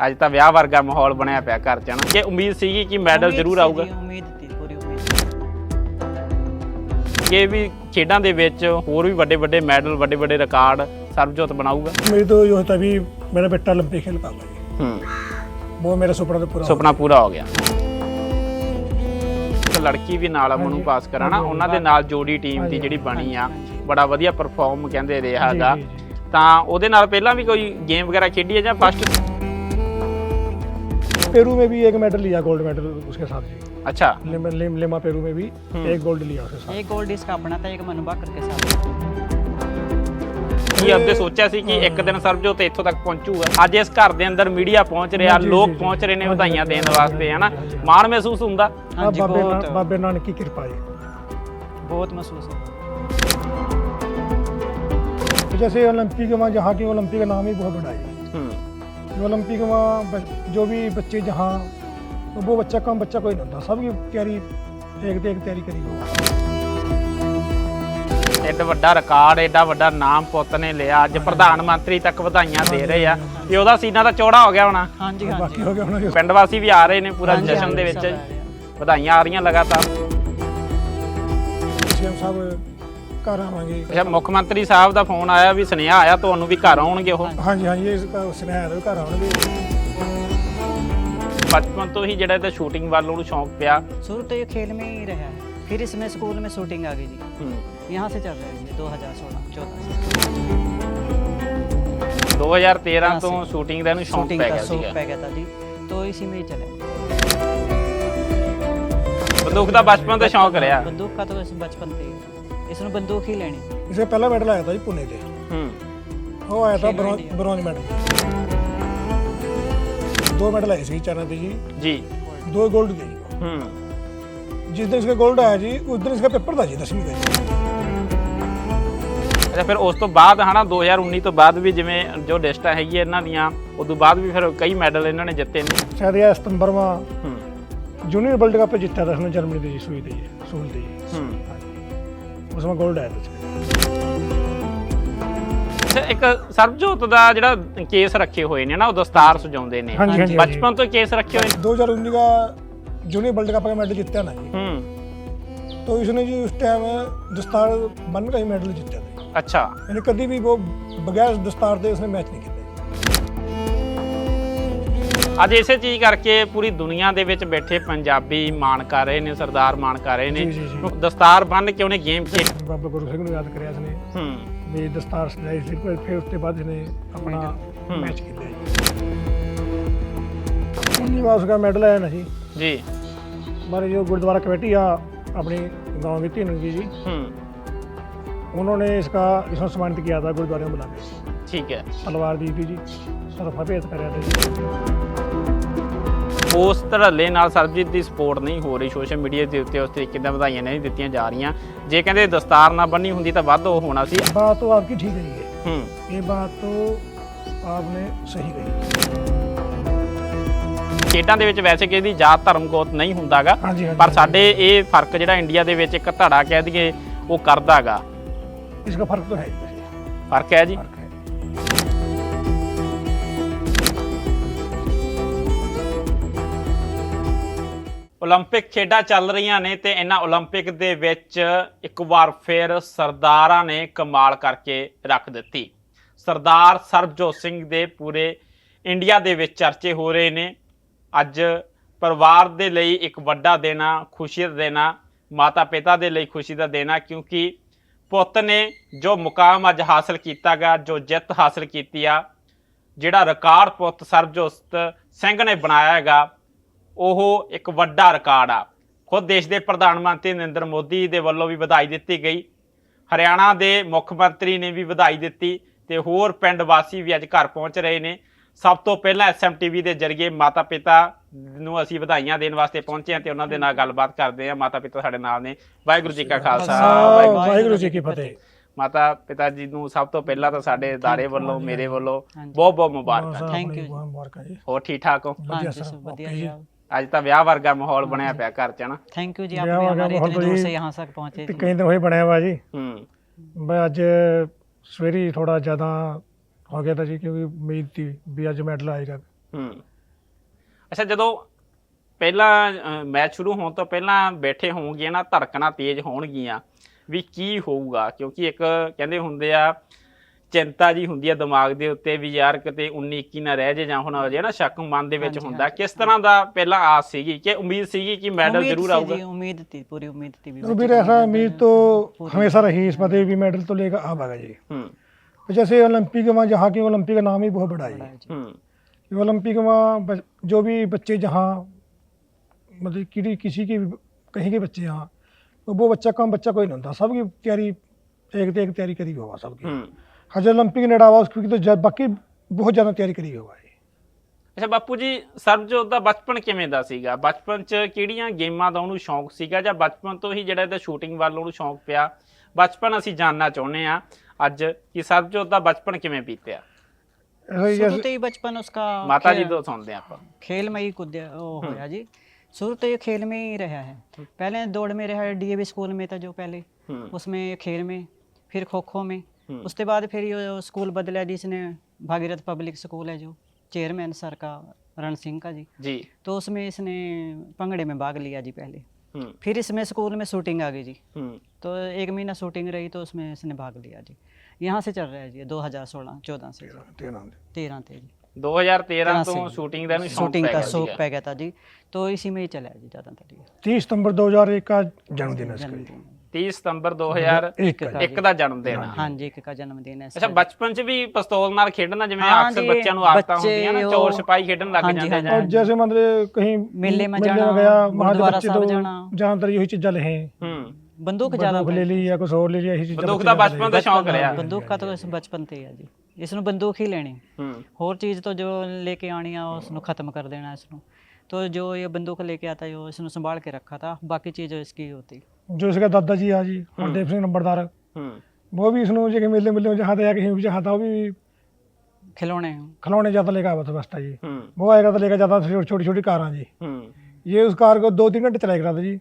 ਅੱਜ ਤਾਂ ਵਿਆਹ ਵਰਗਾ ਮਾਹੌਲ ਬਣਿਆ ਪਿਆ ਘਰ 'ਚ ਨਾ ਕਿ ਉਮੀਦ ਸੀਗੀ ਕਿ ਮੈਡਲ ਉਮੀਦ ਜ਼ਰੂਰ ਸੀ ਆਊਗਾ ਜੀ, ਉਮੀਦ ਤੀ ਪੂਰੀ ਉਮੀਦ ਕਿ ਵੀ ਖੇਡਾਂ ਦੇ ਵਿੱਚ ਹੋਰ ਵੀ ਵੱਡੇ ਵੱਡੇ ਮੈਡਲ ਵੱਡੇ ਵੱਡੇ ਰਿਕਾਰਡ ਸਰਬਜੋਤ ਬਣਾਊਗਾ मेरी तो ये होता भी मेरा बेटा ओलंपिक खेल पाऊंगा जी ਹੂੰ वो मेरा सपना तो पूरा ਸੁਪਨਾ ਪੂਰਾ ਹੋ ਗਿਆ ਇੱਕ ਲੜਕੀ ਵੀ ਨਾਲ ਆ ਮਨੂੰ ਹਾਂਜੀ, ਪਾਸ ਕਰਾਣਾ ਹਾਂਜੀ, ਉਹਨਾਂ ਦੇ ਨਾਲ ਜੋੜੀ ਟੀਮ ਦੀ ਹਾਂਜੀ, ਜਿਹੜੀ ਬਣੀ ਆ ਹਾਂਜੀ। ਬੜਾ ਵਧੀਆ ਪਰਫਾਰਮ ਕਹਿੰਦੇ ਰਿਹਾਗਾ ਜੀ, ਜੀ, ਤਾਂ ਉਹਦੇ ਨਾਲ ਪਹਿਲਾਂ ਵੀ ਕੋਈ ਗੇਮ ਵਗੈਰਾ ਖੇਡੀ ਹੈ ਜਾਂ ਫਸਟ पेरू में भी एक मेडल लिया गोल्ड मेडल उसके साथ जी ਅੱਛਾ लेमा, लेम, लेमा पेरू में भी हम्म। एक गोल्ड लिया उसके साथ एक गोल्ड इसका अपना था एक मनु बाकर के साथ ਕੀ ਅੱਗੇ ਸੋਚਿਆ ਸੀ ਕਿ ਇੱਕ ਦਿਨ ਸਰਬਜੋਤ ਇੱਥੋਂ ਤੱਕ ਪਹੁੰਚੂਗਾ ਅੱਜ ਇਸ ਘਰ ਦੇ ਅੰਦਰ ਮੀਡੀਆ ਪਹੁੰਚ ਰਿਹਾ ਜੀ, ਜੀ, ਲੋਕ ਜੀ, ਪਹੁੰਚ ਰਹੇ ਨੇ ਹਾਂਜੀ, ਵਧਾਈਆਂ ਹਾਂਜੀ, ਦੇਣ ਹਾਂਜੀ, ਵਾਸਤੇ ਹਨਾ ਹਾਂਜੀ, ਹਾਂਜੀ। ਮਾਣ ਮਹਿਸੂਸ ਹੁੰਦਾ हाँ अब जी बाबे बहुत ना, बाबे नानक की कृपा है बहुत महसूस है तो जैसे ओलंपिक में जहाँ की ओलंपिक का नाम ही बहुत बड़ा है ਹੂੰ जो ओलंपिक में ब- जो भी बच्चे जहाँ तो वो बच्चा कम बच्चा कोई नहीं होता सबकी तैयारी एक से एक तैयारी करी हो ਐਡਾ ਵੱਡਾ ਰਿਕਾਰਡ ਐਡਾ ਵੱਡਾ ਨਾਮ ਪੁੱਤ ਨੇ ਲਿਆ ਅੱਜ ਪ੍ਰਧਾਨ ਮੰਤਰੀ ਤੱਕ ਵਧਾਈਆਂ ਦੇ ਰਹੇ ਆ ਤੇ ਉਹਦਾ ਸੀਨਾ ਤਾਂ ਚੌੜਾ ਹੋ ਗਿਆ ਹੋਣਾ हाँ जी हाँ बाकी जी हो गया उन्होंने ਪਿੰਡ ਵਾਸੀ ਵੀ ਆ ਰਹੇ ਨੇ ਪੂਰਾ हाँ जी, ਜਸ਼ਨ हाँ ਦੇ जी, ਵਿੱਚ सब आ रहे हैं। ਵਧਾਈਆਂ ਆ ਰਹੀਆਂ ਲਗਾਤਾਰ सीएम साहब घर आवांगे ਅੱਛਾ ਮੁੱਖ ਮੰਤਰੀ ਸਾਹਿਬ ਦਾ ਫੋਨ ਆਇਆ ਵੀ ਸੁਨੇਹਾ ਆਇਆ ਤੁਹਾਨੂੰ ਵੀ ਘਰ ਆਉਣਗੇ ਉਹ हाँ जी हाँ जी इसका स्नेह है घर आवांगे ਬਚਪਨ ਤੋਂ ਹੀ ਜਿਹੜਾ ਤੇ ਸ਼ੂਟਿੰਗ ਵੱਲ ਉਹਨੂੰ ਸ਼ੌਂਕ ਪਿਆ शुरू तो ये खेल में ही रहा है फिर इसमें स्कूल में शूटिंग आ गई जी ਹੂੰ। यहाँ से चल रहा है ये 2016 14 से 2013 ਤੋਂ हाँ, ਸ਼ੂਟਿੰਗ ਦਾ ਇਹਨੂੰ ਸ਼ੌਂਕ शूटिंग ਪੈ का ਗਿਆ शौक ਸੀਗਾ पै गया था जी तो इसी में ही चले ਬੰਦੂਕ ਦਾ ਬਚਪਨ ਤੋਂ ਸ਼ੌਂਕ ਰਿਹਾ बंदूक का तो वैसे बचपन से ही इसने बंदूक ही लेनी इसका पहला मेडल आया था जी पुणे से ਹੂੰ वो आया था Khelo bronze India. Bronze medal दो मेडल आए सी चाइना थे जी ਜੀ दो गोल्ड थे जी ਹੂੰ जिस दिन इसका गोल्ड आया जी उस दिन इसका पेपर था जी दसवीं का जी ਅੱਛਾ ਫਿਰ ਉਸ ਤੋਂ ਬਾਅਦ ਹਨਾ 2019 ਤੋਂ ਬਾਅਦ ਵੀ ਜਿਵੇਂ ਜੋ ਲਿਸਟਾਂ ਹੈਗੀ ਇਹਨਾਂ ਦੀਆਂ ਉਸ ਤੋਂ ਬਾਅਦ ਵੀ ਫਿਰ ਕਈ ਮੈਡਲ ਇਹਨਾਂ ਨੇ ਜਿੱਤੇ ਨੇ शायद यह सितंबर में ਹੂੰ जूनियर वर्ल्ड कप पे जीता था उसने जर्मनी थी जी सुई थी जी सूल थी जी ਹੂੰ उसमें गोल्ड आया था उसका। ਅੱਛਾ ਇੱਕ ਸਰਬਜੋਤ ਦਾ ਜਿਹੜਾ ਕੇਸ ਰੱਖੇ ਹੋਏ ਨੇ ਨਾ ਉਹ ਦਸਤਾਰ ਸਜਾਉਂਦੇ ਨੇ ਹਾਂਜੀ, ਹਾਂਜੀ, ਬਚਪਨ ਤੋਂ ਕੇਸ ਰੱਖੇ ਹੋਏ ਨੇ 2019 का जूनियर वर्ल्ड कप का मेडल जीता ना जी ਹੂੰ तो इसने जी उस टाइम दस्तार बन का ही मेडल जीता था जी। ਅੱਛਾ यानी कभी भी वो बगैर दस्तार दे उसने मैच नहीं किया ਅੱਜ ਇਸੇ ਚੀਜ਼ ਕਰਕੇ ਪੂਰੀ ਦੁਨੀਆ ਦੇ ਵਿੱਚ ਬੈਠੇ ਪੰਜਾਬੀ ਮਾਣ ਕਰ ਰਹੇ ਨੇ ਸਰਦਾਰ ਮਾਣ ਕਰ ਰਹੇ ਨੇ ਜੀ, ਜੀ, ਜੀ। ਦਸਤਾਰ ਬੰਨ ਕੇ ਉਹਨੇ ਗੇਮ ਖੇਡ ਬਾਬਾ ਗੁਰੂ ਸਿੰਘ ਨੂੰ ਯਾਦ ਕਰਿਆ ਇਸਨੇ ਹੂੰ ਵੀ ਦਸਤਾਰ ਸਜਾਈ ਸੀ ਪਰ ਫਿਰ ਉਸ ਤੋਂ ਬਾਅਦ ਇਸਨੇ ਆਪਣਾ ਹੂੰ। ਮੈਚ ਕੀਤਾ ਜੀ उन्नीवा उसका मेडल आया ना जी ਜੀ हमारे जो गुरुद्वारा कमेटी आ अपनी गांव की तीन की जी ਹੂੰ उन्होंने इसका इसमें सम्मानित किया था गुरुद्वारे में बुला के ਠੀਕ ਹੈ तलवार दी थी जी सरफा भेद कराया था जी ਉਸ ਧੜੱਲੇ ਨਾਲ ਸਰਬਜੀਤ ਦੀ ਸਪੋਰਟ ਨਹੀਂ ਹੋ ਰਹੀ ਸੋਸ਼ਲ ਮੀਡੀਆ ਦੇ ਉੱਤੇ ਉਸ ਤਰੀਕੇ ਦੀਆਂ ਵਧਾਈਆਂ ਨਹੀਂ ਦਿੱਤੀਆਂ ਜਾ ਰਹੀਆਂ ਜੇ ਕਹਿੰਦੇ ਦਸਤਾਰ ਨਾ ਬੰਨੀ ਹੁੰਦੀ ਤਾਂ ਵੱਧ ਉਹ ਹੋਣਾ ਸੀ बात तो आपकी ठीक है ये ਹੂੰ ये बात तो आपने सही कही ਖੇਡਾਂ ਦੇ ਵਿੱਚ ਵੈਸੇ ਕਿਸੇ ਦੀ ਜਾਤ ਧਰਮ ਗੋਤ ਨਹੀਂ ਹੁੰਦਾਗਾ हाँ जी हाँ ਪਰ जी ਸਾਡੇ ਇਹ ਫਰਕ ਜਿਹੜਾ ਇੰਡੀਆ ਦੇ ਵਿੱਚ ਇੱਕ ਧੜਾ ਕਹਿ ਦਈਏ ਉਹ ਕਰਦਾਗਾ इसका फर्क तो है ही वैसे, ਫਰਕ ਹੈ ਜੀ फर्क 올림픽 ਖੇਡਾਂ ਚੱਲ ਰਹੀਆਂ ਨੇ ਤੇ ਇਹਨਾਂ 올림픽 ਦੇ ਵਿੱਚ ਇੱਕ ਵਾਰ ਫਿਰ ਸਰਦਾਰਾਂ ਨੇ ਕਮਾਲ ਕਰਕੇ ਰੱਖ ਦਿੱਤੀ ਸਰਦਾਰ ਸਰਬਜੋਤ ਸਿੰਘ ਦੇ ਪੂਰੇ ਇੰਡੀਆ ਦੇ ਵਿੱਚ ਚਰਚੇ ਹੋ ਰਹੇ ਨੇ ਅੱਜ ਪਰਿਵਾਰ ਦੇ ਲਈ ਇੱਕ ਵੱਡਾ ਦਿਨ ਆ ਖੁਸ਼ੀ ਦਾ ਦਿਨ ਆ ਮਾਤਾ ਪਿਤਾ ਦੇ ਲਈ ਖੁਸ਼ੀ ਦਾ ਦਿਨ ਆ ਕਿਉਂਕਿ ਪੁੱਤ ਨੇ ਜੋ ਮੁਕਾਮ ਅੱਜ ਹਾਸਲ ਕੀਤਾਗਾ ਜੋ ਜਿੱਤ ਹਾਸਲ ਕੀਤੀ ਆ ਜਿਹੜਾ ਰਿਕਾਰਡ ਪੁੱਤ ਸਰਬਜੋਤ ਸਿੰਘ ਨੇ ਬਣਾਇਆ ਹੈਗਾ ਉਹ ਇੱਕ ਵੱਡਾ ਰਿਕਾਰਡ ਆ। ਖੁਦ ਦੇਸ਼ ਦੇ ਪ੍ਰਧਾਨ ਮੰਤਰੀ ਨਰਿੰਦਰ ਮੋਦੀ ਦੇ ਵੱਲੋਂ ਵੀ ਵਧਾਈ ਦਿੱਤੀ ਗਈ। ਹਰਿਆਣਾ ਦੇ ਮੁੱਖ ਮੰਤਰੀ ਨੇ ਵੀ ਵਧਾਈ ਦਿੱਤੀ ਤੇ ਹੋਰ ਪਿੰਡ ਵਾਸੀ ਵੀ ਅੱਜ ਘਰ ਪਹੁੰਚ ਰਹੇ ਨੇ। ਸਭ ਤੋਂ ਪਹਿਲਾਂ ਐਸਐਮਟੀਵੀ ਦੇ ਜ਼ਰੀਏ ਮਾਤਾ ਪਿਤਾ ਨੂੰ ਅਸੀਂ ਵਧਾਈਆਂ ਦੇਣ ਵਾਸਤੇ ਪਹੁੰਚੇ ਹਾਂ ਤੇ ਉਹਨਾਂ ਦੇ ਨਾਲ ਗੱਲਬਾਤ ਕਰਦੇ ਹਾਂ। ਮਾਤਾ ਪਿਤਾ ਸਾਡੇ ਨਾਲ ਨੇ। ਵਾਹਿਗੁਰੂ ਜੀ ਕਾ ਖਾਲਸਾ। ਵਾਹਿਗੁਰੂ ਜੀ ਕੀ ਫਤਿਹ। ਮਾਤਾ ਪਿਤਾ ਜੀ ਨੂੰ ਸਭ ਤੋਂ ਪਹਿਲਾਂ ਤਾਂ ਸਾਡੇ ادارے ਵੱਲੋਂ ਮੇਰੇ ਵੱਲੋਂ ਬਹੁਤ ਬਹੁਤ ਮੁਬਾਰਕਾਂ। ਥੈਂਕ ਯੂ ਮੁਬਾਰਕਾਂ ਜੀ। ਹੋਰ ਠੀਕ ਠਾਕ ਹੋ? ਹਾਂਜੀ ਸਭ ਵਧੀਆ ਜੀ। सब बढ़िया ओके जी जी। ਅੱਜ ਤਾਂ ਵਿਆਹ ਵਰਗਾ ਮਾਹੌਲ ਬਣਿਆ ਪਿਆ ਘਰ 'ਚ ਨਾ थैंक यू जी ब्याह आपने वगैरह हमारे बहुत इतने दूर बड़ी- से यहाँ तक पहुँचे ਤੇ जी ਕਈ ਦਿਨ ਹੋਏ ਬਣਿਆ ਵਾ ਜੀ ਹੂੰ ਮੈਂ ਅੱਜ ਸਵੇਰੀ ਥੋੜਾ ਜ਼ਿਆਦਾ ਹੋ ਗਿਆ ਤਾਂ ਜੀ ਕਿਉਂਕਿ ਉਮੀਦ ਸੀ ਵੀ ਅੱਜ ਮੈਡਲ ਆਏਗਾ ਹੂੰ ਅੱਛਾ ਜਦੋਂ ਪਹਿਲਾਂ ਮੈਚ ਸ਼ੁਰੂ ਹੋਣ ਤੋਂ ਪਹਿਲਾਂ ਬੈਠੇ ਹੋਣਗੇ ਨਾ ਧੜਕਣਾ ਤੇਜ਼ ਹੋਣਗੀਆਂ ਵੀ ਕੀ ਹੋਊਗਾ ਕਿਉਂਕਿ ਇੱਕ ਕਹਿੰਦੇ ਹੁੰਦੇ ਆ ਚਿੰਤਾ ਜੀ ਹੁੰਦੀ ਆ ਦਿਮਾਗ ਦੇ ਉੱਤੇ ਵੀ ਯਾਰ ਕਿਤੇ 19 21 ਨਾ ਰਹਿ ਜੇ ਜਾਂ ਹੁਣ ਹੋ ਜੇ ਨਾ ਸ਼ੱਕ ਮਨ ਦੇ ਵਿੱਚ ਹਾਂਜੀ, ਹੁੰਦਾ ਹਾਂਜੀ। ਕਿਸ ਤਰ੍ਹਾਂ ਦਾ ਪਹਿਲਾਂ ਆਸ ਸੀਗੀ ਕਿ ਉਮੀਦ ਸੀਗੀ ਕਿ ਮੈਡਲ उम्मीद ਜ਼ਰੂਰ थी ਆਊਗਾ जी, उम्मीद थी पूरी उम्मीद थी भी तो बच्चे फिर को ऐसा medal उम्मीद मिले। तो पूरी हमेशा रही इस फतेह भी मेडल तो लेकर आ भागा जी ਹੂੰ तो जैसे ओलंपिक में जहाँ की ओलंपिक का नाम ही बहुत बड़ा बड़ा है है जी। ਹੂੰ ये ओलंपिक में बच- जो भी बच्चे जहाँ मतलब कि किसी की भी- कहीं के बच्चे यहाँ तो वो बच्चा कम बच्चा कोई नहीं होता सबकी तैयारी एक तो एक तैयारी करी होगा सबकी ਹੂੰ हज ओलंपिक नेड़ा हुआ उसकी तो ज- बाकी बहुत ज़्यादा तैयारी करी होगा ये ਅੱਛਾ ਬਾਪੂ ਜੀ ਸਰਬਜੋਤ ਦਾ ਬਚਪਨ ਕਿਵੇਂ ਦਾ ਸੀਗਾ ਬਚਪਨ 'ਚ ਕਿਹੜੀਆਂ ਗੇਮਾਂ ਦਾ ਉਹਨੂੰ ਸ਼ੌਂਕ ਸੀਗਾ ਜਾਂ ਬਚਪਨ ਤੋਂ ਹੀ ਜਿਹੜਾ ਇਹਦਾ ਸ਼ੂਟਿੰਗ ਵੱਲ ਉਹਨੂੰ ਸ਼ੌਂਕ ਪਿਆ ਬਚਪਨ ਅਸੀਂ ਜਾਣਨਾ ਚਾਹੁੰਦੇ ਆ ਅੱਜ ਕਿ ਸਰਬਜੋਤ ਦਾ ਬਚਪਨ ਕਿਵੇਂ ਬੀਤਿਆ ऐसा ही शुरू जैसे तो ही बचपन उसका ਮਾਤਾ ਜੀ खेल- ਤੋਂ ਸੁਣਦੇ ਆਪਾਂ खेल में ही कूद वो होया जी शुरू तो ये खेल में ही रहा है पहले दौड़ में रहा डीएवी स्कूल में था जो पहले ਹੂੰ उसमें खेल में फिर खो खो में हम्म। उसके बाद फिर ये स्कूल बदला जिसने भागीरथ पब्लिक स्कूल है जो चेयरमैन सर का रण सिंह का जी ਜੀ तो उसमें इसने पंगड़े में भाग लिया जी पहले ਹੂੰ फिर इसमें स्कूल में शूटिंग आ गई जी ਹੂੰ तो एक महीना शूटिंग रही तो उसमें इसने भाग लिया जी यहाँ से चल रहा है जी 2016 14 से जी तेरह 13 थे जी 2013 13 ਤੋਂ से। ਸ਼ੂਟਿੰਗ ਦਾ ਇਹਨੂੰ ਸ਼ੌਂਕ शूटिंग ਪੈ का ਗਿਆ शौक ਸੀਗਾ। पै गया था जी तो इसी में ही चला है जी ज़्यादातर ये तीस सितंबर 2001 का जन्मदिन है इसका जी। जन्मदिन 30 ਸਤੰਬਰ 2001 एक का जी। ਦਾ ਜਨਮ ਦਿਨ ਆ हाँ जी एक का जन्मदिन है ਅੱਛਾ इसका। ਬਚਪਨ 'ਚ ਵੀ ਪਿਸਤੌਲ ਨਾਲ ਖੇਡਣਾ ਜਿਵੇਂ ਹਾਂ ਅਕਸਰ ਜੀ, ਬੱਚਿਆਂ ਨੂੰ ਆਦਤਾਂ ਬੱਚੇ ਹੁੰਦੀਆਂ ਨਾ ਉਹ- ਚੋਰ ਸਿਪਾਹੀ ਖੇਡਣ ਲੱਗ ਹਾਂਜੀ, ਜਾਂਦੇ ਹਾਂਜੀ। ਜਾਂ और जैसे मतलब कहीं मेले में मेले जाना, गया वहाँ के गुरुद्वारा बच्चे साहब तो जाना। ज्यादातर यही चीज़ ले हैं ਹੂੰ बंदूक ज़्यादा बंदूक ले ली या कुछ और ले लिया यही चीज़ ਬੰਦੂਕ ਦਾ ਬਚਪਨ ਦਾ ਸ਼ੌਂਕ ਰਿਹਾ बंदूक का तो इस बचपन से ही है जी इसनु बंदूक ही लेनी ਹੂੰ और चीज़ तो जो लेके आनी है उसनु ख़त्म कर देना इसनु तो जो ये बंदूक लेके आता है वो इसनु संभाल के रखा था बाकी चीज़ इसकी होती जो इसका दादा जी आ जी हरदेव सिंह नंबरदार ਹੂੰ वो भी इसने जो मेले मेले में जहाँ था या कहीं भी जहाँ था वो भी खिलौने खिलौने ज़्यादा लेकर आया था बस्ता जी ਹੂੰ वो आएगा तो लेकर जाता था छोटी छोटी कार जी ਹੂੰ ये उस कार को दो तीन घंटे चलाया करा था जी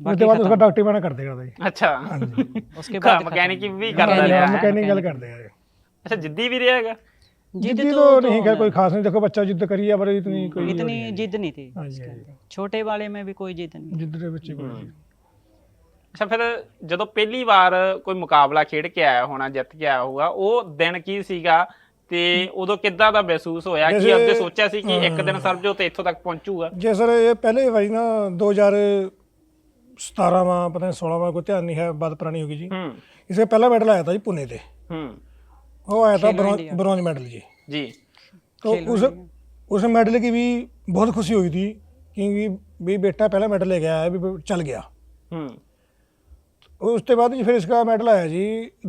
उसके बाद उसका डॉक्टर बना कर देगा था जी ਅੱਛਾ हाँ जी उसके बाद ਮਕੈਨਿਕ ਵੀ ਕਰਦਾ ਰਿਹਾ ਹੈ मैकेनिकल कर देगा जी ਅੱਛਾ ਜਿੱਦੀ ਵੀ ਰਿਹਾ ਹੈਗਾ जिद जिद्दी तो, तो नहीं खैर कोई खास नहीं देखो बच्चा जिद करी है पर इतनी कोई इतनी जिद नहीं थी हाँ जी, इसके हाँ जी। अंदर। छोटे वाले में भी कोई जिद नहीं जिद दे बच्चे को ਅੱਛਾ ਫਿਰ ਜਦੋਂ ਪਹਿਲੀ ਵਾਰ ਕੋਈ ਮੁਕਾਬਲਾ ਖੇਡ ਕੇ ਆਇਆ ਹੋਣਾ ਜਿੱਤ ਕੇ ਆਇਆ ਹੋਊਗਾ ਉਹ ਦਿਨ ਕੀ ਸੀਗਾ ਤੇ ਉਦੋਂ ਕਿੱਦਾਂ ਦਾ ਮਹਿਸੂਸ ਹੋਇਆ ਕਿ ਜੈਸੇ- ਅੱਗੇ ਸੋਚਿਆ ਸੀ ਕਿ ਇੱਕ ਦਿਨ ਸਰਬਜੋਤ ਇੱਥੋਂ ਤੱਕ ਪਹੁੰਚੂਗਾ जे सर ये पहले भाई ना 2017 में पता नहीं 16 में कोई ध्यान नहीं है बात पुरानी होगी जी ਹੂੰ इसका पहला मेडल आया था जी पुणे से ਹੂੰ वो आया था Khelo bronze India. Bronze medal जी ਜੀ तो उस उस मेडल की भी बहुत खुशी हुई थी क्योंकि भी बेटा पहला मेडल ले गया है भी चल गया ਉਸ ਤੋਂ ਬਾਅਦ ਜੀ ਫਿਰ ਇਸ ਦਾ ਮੈਡਲ ਆਇਆ ਜੀ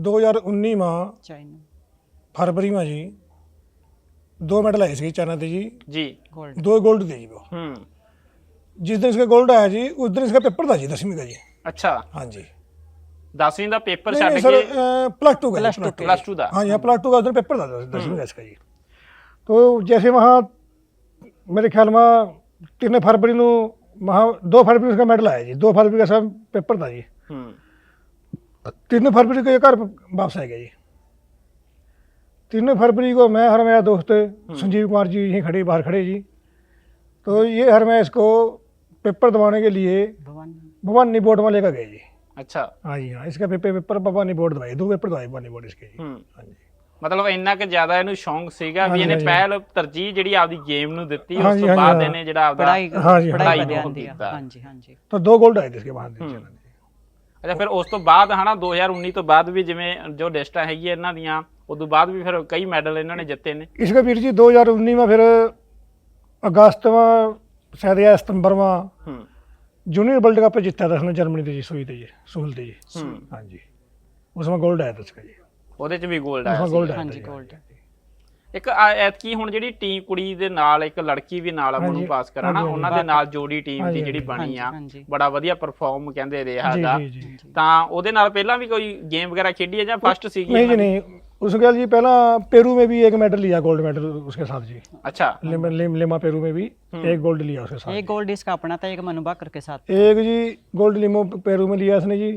2019 ਮਾਂ ਚਾਈਨਾ ਫਰਵਰੀ ਮਾਂ ਜੀ ਦੋ ਮੈਡਲ ਆਏ ਸੀ ਚਾਈਨਾ ਦੇ ਜੀ। ਜੀ। 골ਡ ਦੋ 골ਡ ਦੇ ਜੀ ਹੂੰ। ਜਿਸ ਦਿਨ ਇਸ ਦਾ 골ਡ ਆਇਆ ਜੀ ਉਸ ਦਿਨ ਇਸ ਦਾ ਪੇਪਰ ਦਾ ਜੀ 10ਵੀਂ ਦਾ ਜੀ। ਅੱਛਾ। ਹਾਂਜੀ। 10ਵੀਂ ਦਾ ਪੇਪਰ ਛੱਡ ਕੇ ਪਲੱਸ 2 ਦਾ ਪਲੱਸ 2 ਦਾ ਹਾਂ ਜੀ। ਪਲੱਸ 2 ਦਾ ਉਸ ਦਿਨ ਪੇਪਰ ਦਾ 10ਵੀਂ ਦਾ ਇਸ ਦਾ ਜੀ। तो जैसे वहाँ मेरे ख्याल में तीन फरवरी को वहाँ दो फरवरी उसका मेडल आया जी दो फरवरी का सब पेपर था जी तीन फरवरी को ये घर वापस आ गया जी तीन फरवरी को मैं हर मेरा दोस्त संजीव कुमार जी यहीं खड़े बाहर खड़े जी तो ये हर मैं इसको पेपर दबाने के लिए भवानी भवानी बोर्ड में लेकर गए जी ਅੱਛਾ हाँ जी हाँ इसका पेपर पेपर भवानी बोर्ड दवाई दो पेपर दवाई भवानी बोर्ड इसके जी ਹੂੰ हाँ जी ਮਤਲਬ ਇੰਨਾ ਕਿ ਜ਼ਿਆਦਾ ਇਹਨੂੰ ਸ਼ੌਂਕ ਸੀਗਾ ਵੀ ਹਾਂਜੀ, ਇਹਨੇ ਹਾਂਜੀ। ਪਹਿਲ ਤਰਜੀਹ ਜਿਹੜੀ ਆਪਦੀ ਗੇਮ ਨੂੰ ਦਿੱਤੀ ਉਸ ਹਾਂਜੀ, ਤੋਂ ਹਾਂਜੀ, ਬਾਅਦ ਹਾਂ। ਇਹਨੇ ਜਿਹੜਾ ਆਪਦਾ पढ़ाई हाँ जी, पढ़ाई हाँ पर जी। ध्यान बहुत दिया दिया। हाँ जी हाँ ਅੱਛਾ ਫਿਰ ਉਸ ਤੋਂ ਬਾਅਦ ਹਨਾ 2019 ਤੋਂ ਬਾਅਦ ਵੀ ਜਿਵੇਂ ਜੋ ਲਿਸਟਾਂ ਹੈਗੀ ਇਹਨਾਂ ਦੀਆਂ ਉਸ ਤੋਂ ਬਾਅਦ ਵੀ ਫਿਰ ਕਈ ਮੈਡਲ ਇਹਨਾਂ ਨੇ ਜਿੱਤੇ ਨੇ। ਇਸ ਵੀਰ ਜੀ 2019 ਮਾ ਫਿਰ ਅਗਸਤਵਾ ਸ਼ਾਇਦ ਜਾਂ ਸਤੰਬਰਵਾ ਹੂੰ। ਜੂਨੀਅਰ ਵਰਲਡ ਕੱਪ ਜਿੱਤਿਆ ਦਸਨਾ ਜਰਮਨੀ ਦੇ ਜੀ ਸੂਈ ਤੇ ਜੀ ਸੂਲ ਤੇ ਜੀ। ਹਾਂਜੀ। ਉਸ ਵਿੱਚ 골ਡ ਆਇਆ ਦਸਕਾ ਜੀ। ਉਹਦੇ ਚ ਵੀ 골ਡ ਆਇਆ ਉਸ ਵਿੱਚ 골ਡ ਇੱਕ ਆ- ਐਤਕੀ ਹੁਣ ਜਿਹੜੀ ਟੀਮ ਕੁੜੀ ਦੇ ਨਾਲ ਇੱਕ ਲੜਕੀ ਵੀ ਨਾਲ ਆ ਹਾਂਜੀ, ਮਨੂੰ ਪਾਸ ਕਰਾਣਾ ਹਾਂਜੀ, ਉਹਨਾਂ ਦੇ ਨਾਲ ਜੋੜੀ ਟੀਮ ਦੀ ਹਾਂਜੀ, ਜਿਹੜੀ ਬਣੀ ਹਾਂਜੀ, ਆ ਹਾਂਜੀ। ਬੜਾ ਵਧੀਆ ਪਰਫਾਰਮ ਕਹਿੰਦੇ ਰਿਹਾ जी ਹੈਗਾ जी जी ਤਾਂ ਉਹਦੇ ਨਾਲ ਪਹਿਲਾਂ ਵੀ ਕੋਈ ਗੇਮ ਵਗੈਰਾ ਖੇਡੀ ਹੈ ਜਾਂ ਫਸਟ ਸੀਗੀ नहीं जी ਇਹਨਾਂ ਦੀ? नहीं उसके बाद जी पहला पेरू में भी एक मेडल लिया गोल्ड मेडल उसके साथ जी ਅੱਛਾ लिम, लिम, लिमा पेरू में भी एक गोल्ड लिया उसके साथ एक गोल्ड इसका अपना था एक मनु बाकर के साथ एक जी गोल्ड लिमो पेरू में लिया इसने जी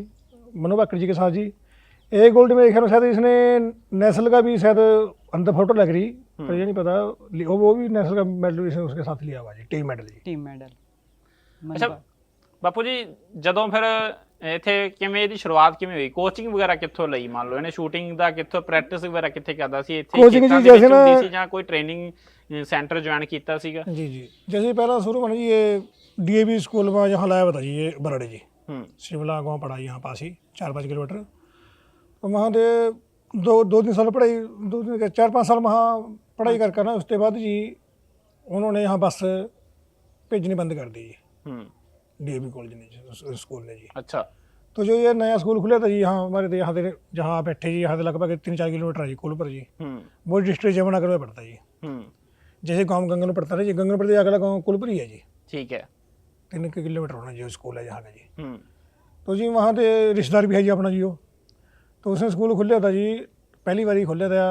मनु भाकर जी के साथ जी एक गोल्ड मेरे ख्याल में शायद इसने नेशनल का भी शायद अंदर फोटो लग रही पर ये नहीं पता वो वो भी नेशनल का मेडल इसने उसके साथ लिया हुआ जी टीम मेडल जी ਟੀਮ ਮੈਡਲ ਅੱਛਾ ਬਾਪੂ ਜੀ ਜਦੋਂ ਫਿਰ ਇੱਥੇ ਕਿਵੇਂ ਇਹਦੀ ਸ਼ੁਰੂਆਤ ਕਿਵੇਂ ਹੋਈ ਕੋਚਿੰਗ ਵਗੈਰਾ ਕਿੱਥੋਂ ਲਈ ਮੰਨ ਲਓ ਇਹਨੇ ਸ਼ੂਟਿੰਗ ਦਾ ਕਿੱਥੋਂ ਪ੍ਰੈਕਟਿਸ ਵਗੈਰਾ ਕਿੱਥੇ ਕਰਦਾ ਸੀ ਇੱਥੇ Coaching ਖੇਤਾਂ ਜੀ ਦੇ ਵਿੱਚ ਜੈਸੇ ਨਾ- ਹੁੰਦੀ ਸੀ ਜਾਂ ਕੋਈ ट्रेनिंग सेंटर ज्वाइन किया सीगा जी जी जैसे पहला शुरू में जी ये डीएवी स्कूल में यहाँ लाया बता जी ये बराड़े जी हम्म शिमला गांव पड़ा यहाँ पास ही चार पाँच किलोमीटर तो वहाँ से दो दो तीन साल पढ़ाई दो तीन क्या, चार पाँच साल वहाँ पढ़ाई कर कर ना उसके बाद जी उन्होंने यहाँ बस भेजनी बंद कर दी जी हम्म डीएवी कॉलेज ने जी, उस- स्कूल ने जी अच्छा तो जो ये नया स्कूल खुला था जी यहाँ हमारे तो यहाँ से जहाँ आप बैठे जी यहाँ से लगभग तीन चार किलोमीटर है जी कुल पर जी हम्म वो डिस्ट्रिक्ट जमुनानगर में पड़ता है जी हम्म जैसे गाँव गंगन पड़ता है जी गंगन पड़ता है अगला गाँव कुलपुरी है जी ठीक है तीन के किलोमीटर होना जी स्कूल है यहाँ का जी हम्म तो जी वहाँ पे रिश्तेदार भी है जी अपना जी वो तो उसने स्कूल खुलिया था जी पहली बार ही खुलिया था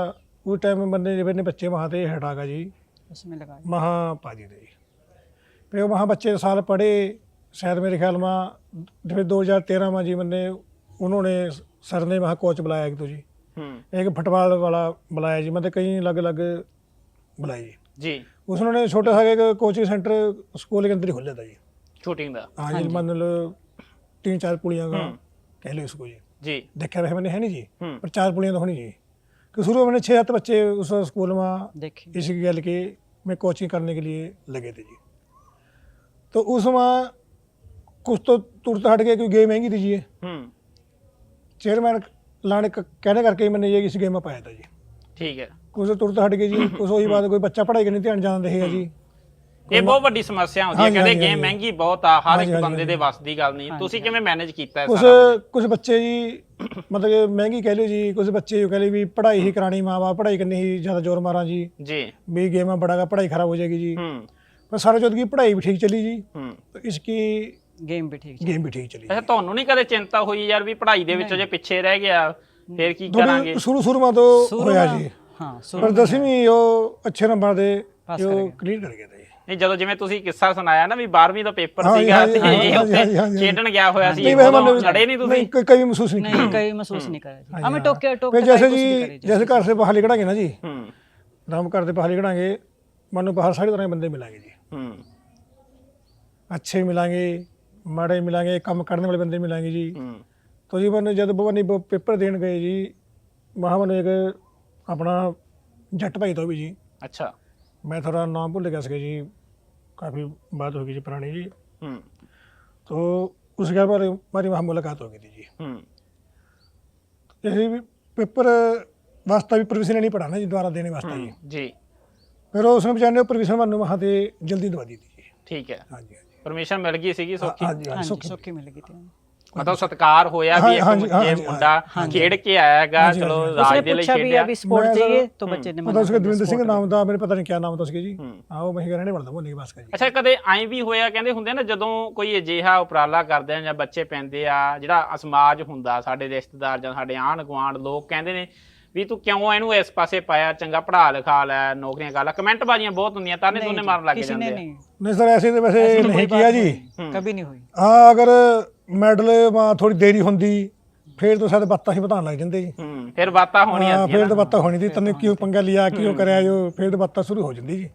उस टाइम में बंदे जब ने बच्चे वहाँ थे हटा का जी उसमें लगा वहाँ पा दिए थे जी फिर वहाँ बच्चे साल पढ़े शायद मेरे ख्याल में फिर दो हज़ार तेरह में जी मैंने उन्होंने सर ने वहाँ कोच बुलाया एक तो जी हम्म एक फुटबॉल वाला बुलाया जी मतलब कई अलग अलग बुलाए जी जी उसने छोटा सा एक कोचिंग सेंटर स्कूल के अंदर ही खोल था जी शूटिंग दा हाँ जी मान लो तीन चार पुड़ियाँ का कह लो इसको जी जी देखा वैसे मैंने है नहीं जी हम्म पर चार पुड़ियाँ तो होनी जी कि शुरू में मैंने छः सात बच्चे उस स्कूल में देखी इस गल के में कोचिंग करने के लिए लगे थे जी तो उसमें कुछ तो तुरंत हट गया क्योंकि गेम महंगी थी जी ये हम्म चेयरमैन लाने का कहने करके ही मैंने ये इस गेम में पाया था जी ठीक है कुछ तो तुरंत हट गए जी कुछ वही बात कोई बच्चा पढ़ाई करने ध्यान जाना रहेगा जी ਇਹ ਬਹੁਤ ਵੱਡੀ ਸਮੱਸਿਆ ਹੁੰਦੀ ਹੈ ਹਾਂਜੀ, ਕਹਿੰਦੇ ਹਾਂਜੀ, ਗੇਮ ਹਾਂਜੀ। ਮਹਿੰਗੀ ਬਹੁਤ ਆ ਹਰ ਇੱਕ ਹਾਂਜੀ, ਬੰਦੇ ਦੇ ਵੱਸ ਦੀ ਗੱਲ ਨਹੀਂ ਤੁਸੀਂ ਕਿਵੇਂ ਮੈਨੇਜ ਕੀਤਾ ਹੈ कुछ ਸਾਰਾ कुछ बच्चे जी मतलब कि महंगी कह लो जी कुछ बच्चे जो कह लो भी पढ़ाई ही करानी माँ बाप पढ़ाई करनी ही ज़्यादा जोर मारा जी ਜੀ भी गेम में बढ़ागा पढ़ाई खराब हो जाएगी जी ਹੂੰ पर सारा चौथ की पढ़ाई भी ठीक चली जी ਹੂੰ तो इसकी गेम भी ठीक गेम भी ठीक चली ਅੱਛਾ ਤੁਹਾਨੂੰ ਨਹੀਂ ਕਦੇ ਚਿੰਤਾ ਹੋਈ ਯਾਰ ਵੀ ਪੜ੍ਹਾਈ ਦੇ ਵਿੱਚ ਜੇ ਪਿੱਛੇ ਰਹਿ ਗਿਆ ਫੇਰ ਕੀ ਕਰਾਂਗੇ थोड़ी शुरू शुरू में तो शुरू होया में- जी हाँ शुरू पर दसवीं वो अच्छे नंबर दे पास जो कर गया। क्लियर कर गया था जी ਨਹੀਂ ਜਦੋਂ ਜਿਵੇਂ ਤੁਸੀਂ ਕਿੱਸਾ ਸੁਣਾਇਆ ਨਾ ਵੀ 12ਵੀਂ ਦਾ ਪੇਪਰ ਸੀਗਾ ਤੇ ਇਹ ਉੱਥੇ ਖੇਡਣ ਗਿਆ ਹੋਇਆ ਸੀ ਉਦੋਂ ਲੜੇ ਨਹੀਂ ਤੁਸੀਂ? ਨਹੀਂ ਕਈ ਮਹਿਸੂਸ ਨਹੀਂ ਨਹੀਂ ਕਈ ਮਹਿਸੂਸ ਨਹੀਂ ਕਰਿਆ ਜੀ। ਹਮੇ ਟੋਕਿਆ ਟੋਕਿਆ ਜੈਸੇ ਜੀ ਜੈਸੇ ਘਰ ਸੇ ਬਾਹਰ ਨਿਕੜਾਂਗੇ ਨਾ ਜੀ ਹੂੰ। ਨਾਮ ਕਰਦੇ ਬਾਹਰ ਨਿਕੜਾਂਗੇ ਮਨ ਬਾਹਰ ਸਾਰੇ ਤਰ੍ਹਾਂ ਦੇ ਬੰਦੇ ਮਿਲਾਂਗੇ ਜੀ। ਹੂੰ। ਅੱਛੇ ਮਿਲਾਂਗੇ ਮਾੜੇ ਮਿਲਾਂਗੇ ਕੰਮ ਕਰਨ ਵਾਲੇ ਬੰਦੇ ਮਿਲਾਂਗੇ ਜੀ। ਹੂੰ। ਤੋ ਜੀ ਮਨ ਜਦ ਭਵਾਨੀ ਪੇਪਰ ਦੇਣ ਗਏ ਜੀ ਮਹਾਵਨ ਇੱਕ ਆਪਣਾ ਜੱਟ ਭਾਈ ਤੋਂ ਵੀ ਜੀ। ਅੱਛਾ। मैं थोड़ा नाम भूल गया सके जी काफ़ी बात होगी जी पुरानी जी ਹੂੰ तो उसके बाद हमारी हमारी वहाँ मुलाकात हो गई थी जी ਹੂੰ जैसे भी पेपर वास्ता भी प्रोविजन नहीं पढ़ा ना जी दोबारा देने वास्ता जी ਜੀ फिर उसने बेचारे ने प्रोविजन मैंने वहाँ से जल्दी दवा दी थी जी ਠੀਕ ਹੈ हाँ जी हाँ जी ਪਰਮਿਸ਼ਨ ਮਿਲ ਗਈ ਸੀਗੀ ਸੌਖੀ हाँ जी हाँ हाँ जी जी सुखी सौखी मिल गई थी ਮਤਲਬ ਸਤਕਾਰ ਹੋਇਆ ਹਾਂ, ਵੀ ਇੱਕ ਹਾਂਜੀ, ਇਹ ਹਾਂਜੀ, ਮੁੰਡਾ ਖੇਡ ਕੇ ਆਇਆ ਹੈਗਾ ਹਾਂਜੀ, ਚਲੋ ਹਾਂਜੀ। ਰਾਜ उसने ਦੇ ਲਈ पूछा भी ਖੇਡਿਆ अभी स्पोर्ट मैं चाहिए सर- तो बच्चे ने मतलब मना उसका कर दिया, देवेंद्र सिंह sport नाम था मेरे पता नहीं क्या नाम था उसके जी ਹੂੰ हाँ वो वहीं का रहने वाला था वो नहीं बस का जी ਅੱਛਾ ਕਦੇ ਐਂ ਵੀ ਹੋਇਆ ਕਹਿੰਦੇ ਹੁੰਦੇ ਨਾ ਜਦੋਂ ਕੋਈ ਅਜਿਹਾ ਉਪਰਾਲਾ ਕਰਦੇ ਆ ਜਾਂ ਬੱਚੇ ਪੈਂਦੇ ਆ ਜਿਹੜਾ ਸਮਾਜ ਹੁੰਦਾ ਸਾਡੇ ਰਿਸ਼ਤੇਦਾਰ ਜਾਂ ਸਾਡੇ ਆਂਢ ਗੁਆਂਢ ਲੋਕ ਕਹਿੰਦੇ ਨੇ ਵੀ ਤੂੰ ਕਿਉਂ ਇਹਨੂੰ ਇਸ ਪਾਸੇ ਪਾਇਆ ਚੰਗਾ ਪੜ੍ਹਾ ਲਿਖਾ ਲੈ ਨੌਕਰੀਆਂ ਕਰ ਲੈ ਕਮੈਂਟ ਬਾਜ਼ੀਆਂ ਬਹੁਤ ਹੁੰਦੀਆਂ ਤਾਨੇ नहीं ਤੋਨੇ जी, ਮਾਰਨ ਲੱਗ किसी ਜਾਂਦੇ ने ਆ नहीं नहीं सर ऐसे तो वैसे ऐसी तो नहीं कोई किया बात जी नहीं, कभी नहीं हुई हाँ अगर ਮੈਡਲ ਮਾ ਥੋੜੀ ਦੇਰੀ ਹੁੰਦੀ ਫਿਰ ਤਾਂ ਸਾਡੇ ਬਾਤਾਂ ਹੀ ਵਧਾਉਣ ਲੱਗ ਜਾਂਦੇ ਜੀ ਹੂੰ ਫਿਰ ਬਾਤਾਂ ਹੋਣੀਆਂ ਹਾਂ ਸੀ ਫਿਰ ਤਾਂ ਬਾਤਾਂ ਹੋਣੀ ਸੀ ਤੈਨੂੰ ਕਿਉਂ ਪੰਗਾ ਲਿਆ ਕਿਉਂ ਕਰਿਆ ਜੋ ਫਿਰ ਤਾਂ ਬਾਤਾਂ ਸ਼ੁਰੂ ਹੋ ਜਾਂਦੀ ਜੀ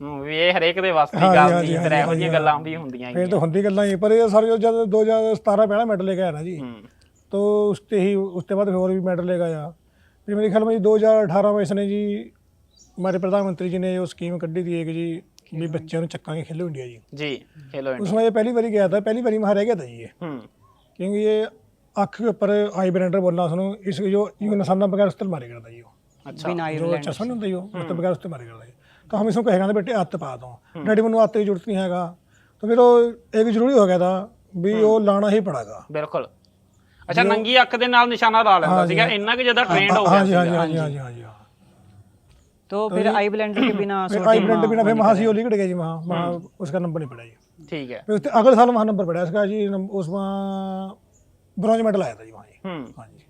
ਹੂੰ ਵੀ ਇਹ ਹਰੇਕ ਦੇ ਵਾਸਤੇ ਹਾਂਜੀ, ਗੱਲ ਹਾਂਜੀ, ਨਹੀਂ ਫਿਰ ਹਾਂਜੀ, ਇਹੋ ਜਿਹੀਆਂ ਹਾਂਜੀ, ਗੱਲਾਂ ਵੀ ਹੁੰਦੀਆਂ ਫਿਰ ਹੈਗੀਆਂ ਤਾਂ ਹੁੰਦੀ ਗੱਲਾਂ ਹੀ ਪਰ ਇਹ ਸਾਰੇ ਜਦ 2017 ਪਹਿਲਾ ਮੈਡਲ ਲੈ ਕੇ ਆਇਆ ਨਾ ਜੀ ਹੂੰ तो उससे ही उसके बाद फिर और भी मेडल ले गया फिर मेरे ख्याल में जी 2018 में इसने जी हमारे प्रधानमंत्री जी ने जो स्कीम कड्डी थी एक जी भी बच्चों ने चक्का के खेलो इंडिया जी ਜੀ ਖੇਲੋ ਇੰਡੀਆ उसमें ये पहली बारी गया था पहली बारी में रह गया था जी ये ਹੂੰ क्योंकि ये आँख के ऊपर आई ब्लेंडर बोलना सुनो इसके जो ये निशाना बगैर उस्तर मारे करता जी वो ਅੱਛਾ बिना जो आयरलैंड चश्मा नहीं होता जी वो मतलब बगैर उस्तर मारे करता जी तो हम इसको कहेगा ना बेटे हत्थ पा दो डैडी मैंने हत्थ की जरूरत नहीं हैगा तो फिर वो एक जरूरी हो गया था भी वो लाना ही पड़ेगा ਬਿਲਕੁਲ ਅੱਛਾ ਨੰਗੀ ਅੱਖ ਦੇ ਨਾਲ ਨਿਸ਼ਾਨਾ ਲਾ ਲੈਂਦਾ ਸੀਗਾ ਇੰਨਾ ਕਿ ਜਿਆਦਾ ਟ੍ਰੇਨਡ ਹੋ हाँ ਗਿਆ जी हाँ जी ਸੀਗਾ हाँ जी हाँ जी हाँ जी हाँ तो फिर आई ब्लेंडर के बिना फिर आई ब्लेंडर बिना फिर वहाँ से लिखट गया जी वहाँ वहाँ उसका नंबर नहीं पड़ा जी ठीक है फिर अगले साल वहाँ नंबर पड़ा इसका जी ਉਸ ਵਾਂ ਬ੍ਰੌਂਜ ਮੈਡਲ ਆਇਆ ਤਾ ਜੀ ਵਹਾਂ ਜੀ ਹੂੰ ਹਾਂ ਜੀ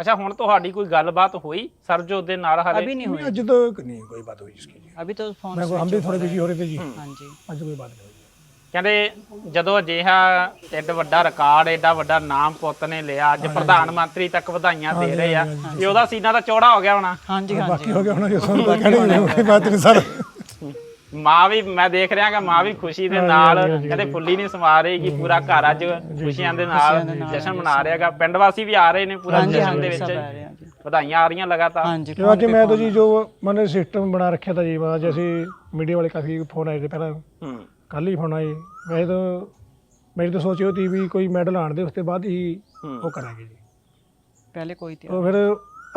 ਅੱਛਾ ਹੁਣ ਤੁਹਾਡੀ ਕੋਈ ਗੱਲਬਾਤ ਹੋਈ ਸਰਜੋਤ ਦੇ ਨਾਲ ਹਾਲੇ ਅਭੀ ਨਹੀਂ ਹੋਈ ਅੱਜ ਤੱਕ ਨਹੀਂ ਕੋਈ ਬਾਤ ਹੋਈ ਇਸकी ਜੀ अभी तो फोन मैं हम भी थोड़े बिजी हो रहे थे जी हाँ जी आज कोई बात नहीं ਕਹਿੰਦੇ ਜਦੋਂ ਅਜਿਹਾ ਐਡਾ ਵੱਡਾ ਰਿਕਾਰਡ ਐਡਾ ਵੱਡਾ ਨਾਮ ਪੁੱਤ ਨੇ ਲਿਆ ਅੱਜ ਪ੍ਰਧਾਨ ਮੰਤਰੀ ਤੱਕ ਵਧਾਈਆਂ ਦੇ ਰਹੇ ਆ ਇਹ ਉਹਦਾ ਸੀਨਾ ਤਾਂ ਚੌੜਾ ਹੋ ਗਿਆ ਹੋਣਾ। ਹਾਂਜੀ ਹਾਂਜੀ। ਬਾਕੀ ਹੋ ਗਿਆ ਹੁਣ ਜੋ ਸੁਣ ਤਾਂ ਕਹਿਣੀ ਬਾਤ ਨਹੀਂ ਸਰ। ਮਾਂ ਵੀ ਮੈਂ ਦੇਖ ਰਿਹਾ ਕਿ ਮਾਂ ਵੀ ਖੁਸ਼ੀ ਦੇ ਨਾਲ ਕਹਿੰਦੇ ਫੁੱਲੀ ਨਹੀਂ ਸਮਾ ਰਹੀ ਕਿ ਪੂਰਾ ਘਰ ਅੱਜ ਖੁਸ਼ੀਆਂ ਦੇ ਨਾਲ ਜਸ਼ਨ ਮਨਾ ਰਿਹਾਗਾ ਪਿੰਡ ਵਾਸੀ ਵੀ ਆ ਰਹੇ ਨੇ ਪੂਰਾ ਜਸ਼ਨ ਦੇ ਵਿੱਚ। ਵਧਾਈਆਂ ਆ ਰਹੀਆਂ ਲਗਾਤਾਰ। ਹਾਂਜੀ ਬਾਕੀ ਮੈਂ ਤਾਂ ਜੀ ਜੋ ਮਨੇ ਸਿਸਟਮ ਬਣਾ ਰੱਖਿਆ ਤਾਂ ਜੀ ਬਾਅਦ ਅਸੀਂ ਮੀਡੀਆ ਵਾਲੇ ਕਾਫੀ ਫੋਨ ਆਏ ਤੇ ਪਹਿਲਾਂ ਹੂੰ। ਕੱਲ ਹੀ ਹੋਣਾ ਏ ਵੈਸੇ ਤਾਂ ਮੇਰੀ ਤਾਂ ਸੋਚਿਓ ਤੀ ਵੀ ਕੋਈ ਮੈਡਲ ਆਣ ਦੇ ਉਸ ਤੋਂ ਬਾਅਦ ਹੀ ਉਹ ਕਰਾਂਗੇ ਜੀ। ਪਹਿਲੇ ਕੋਈ ਤੇ ਫਿਰ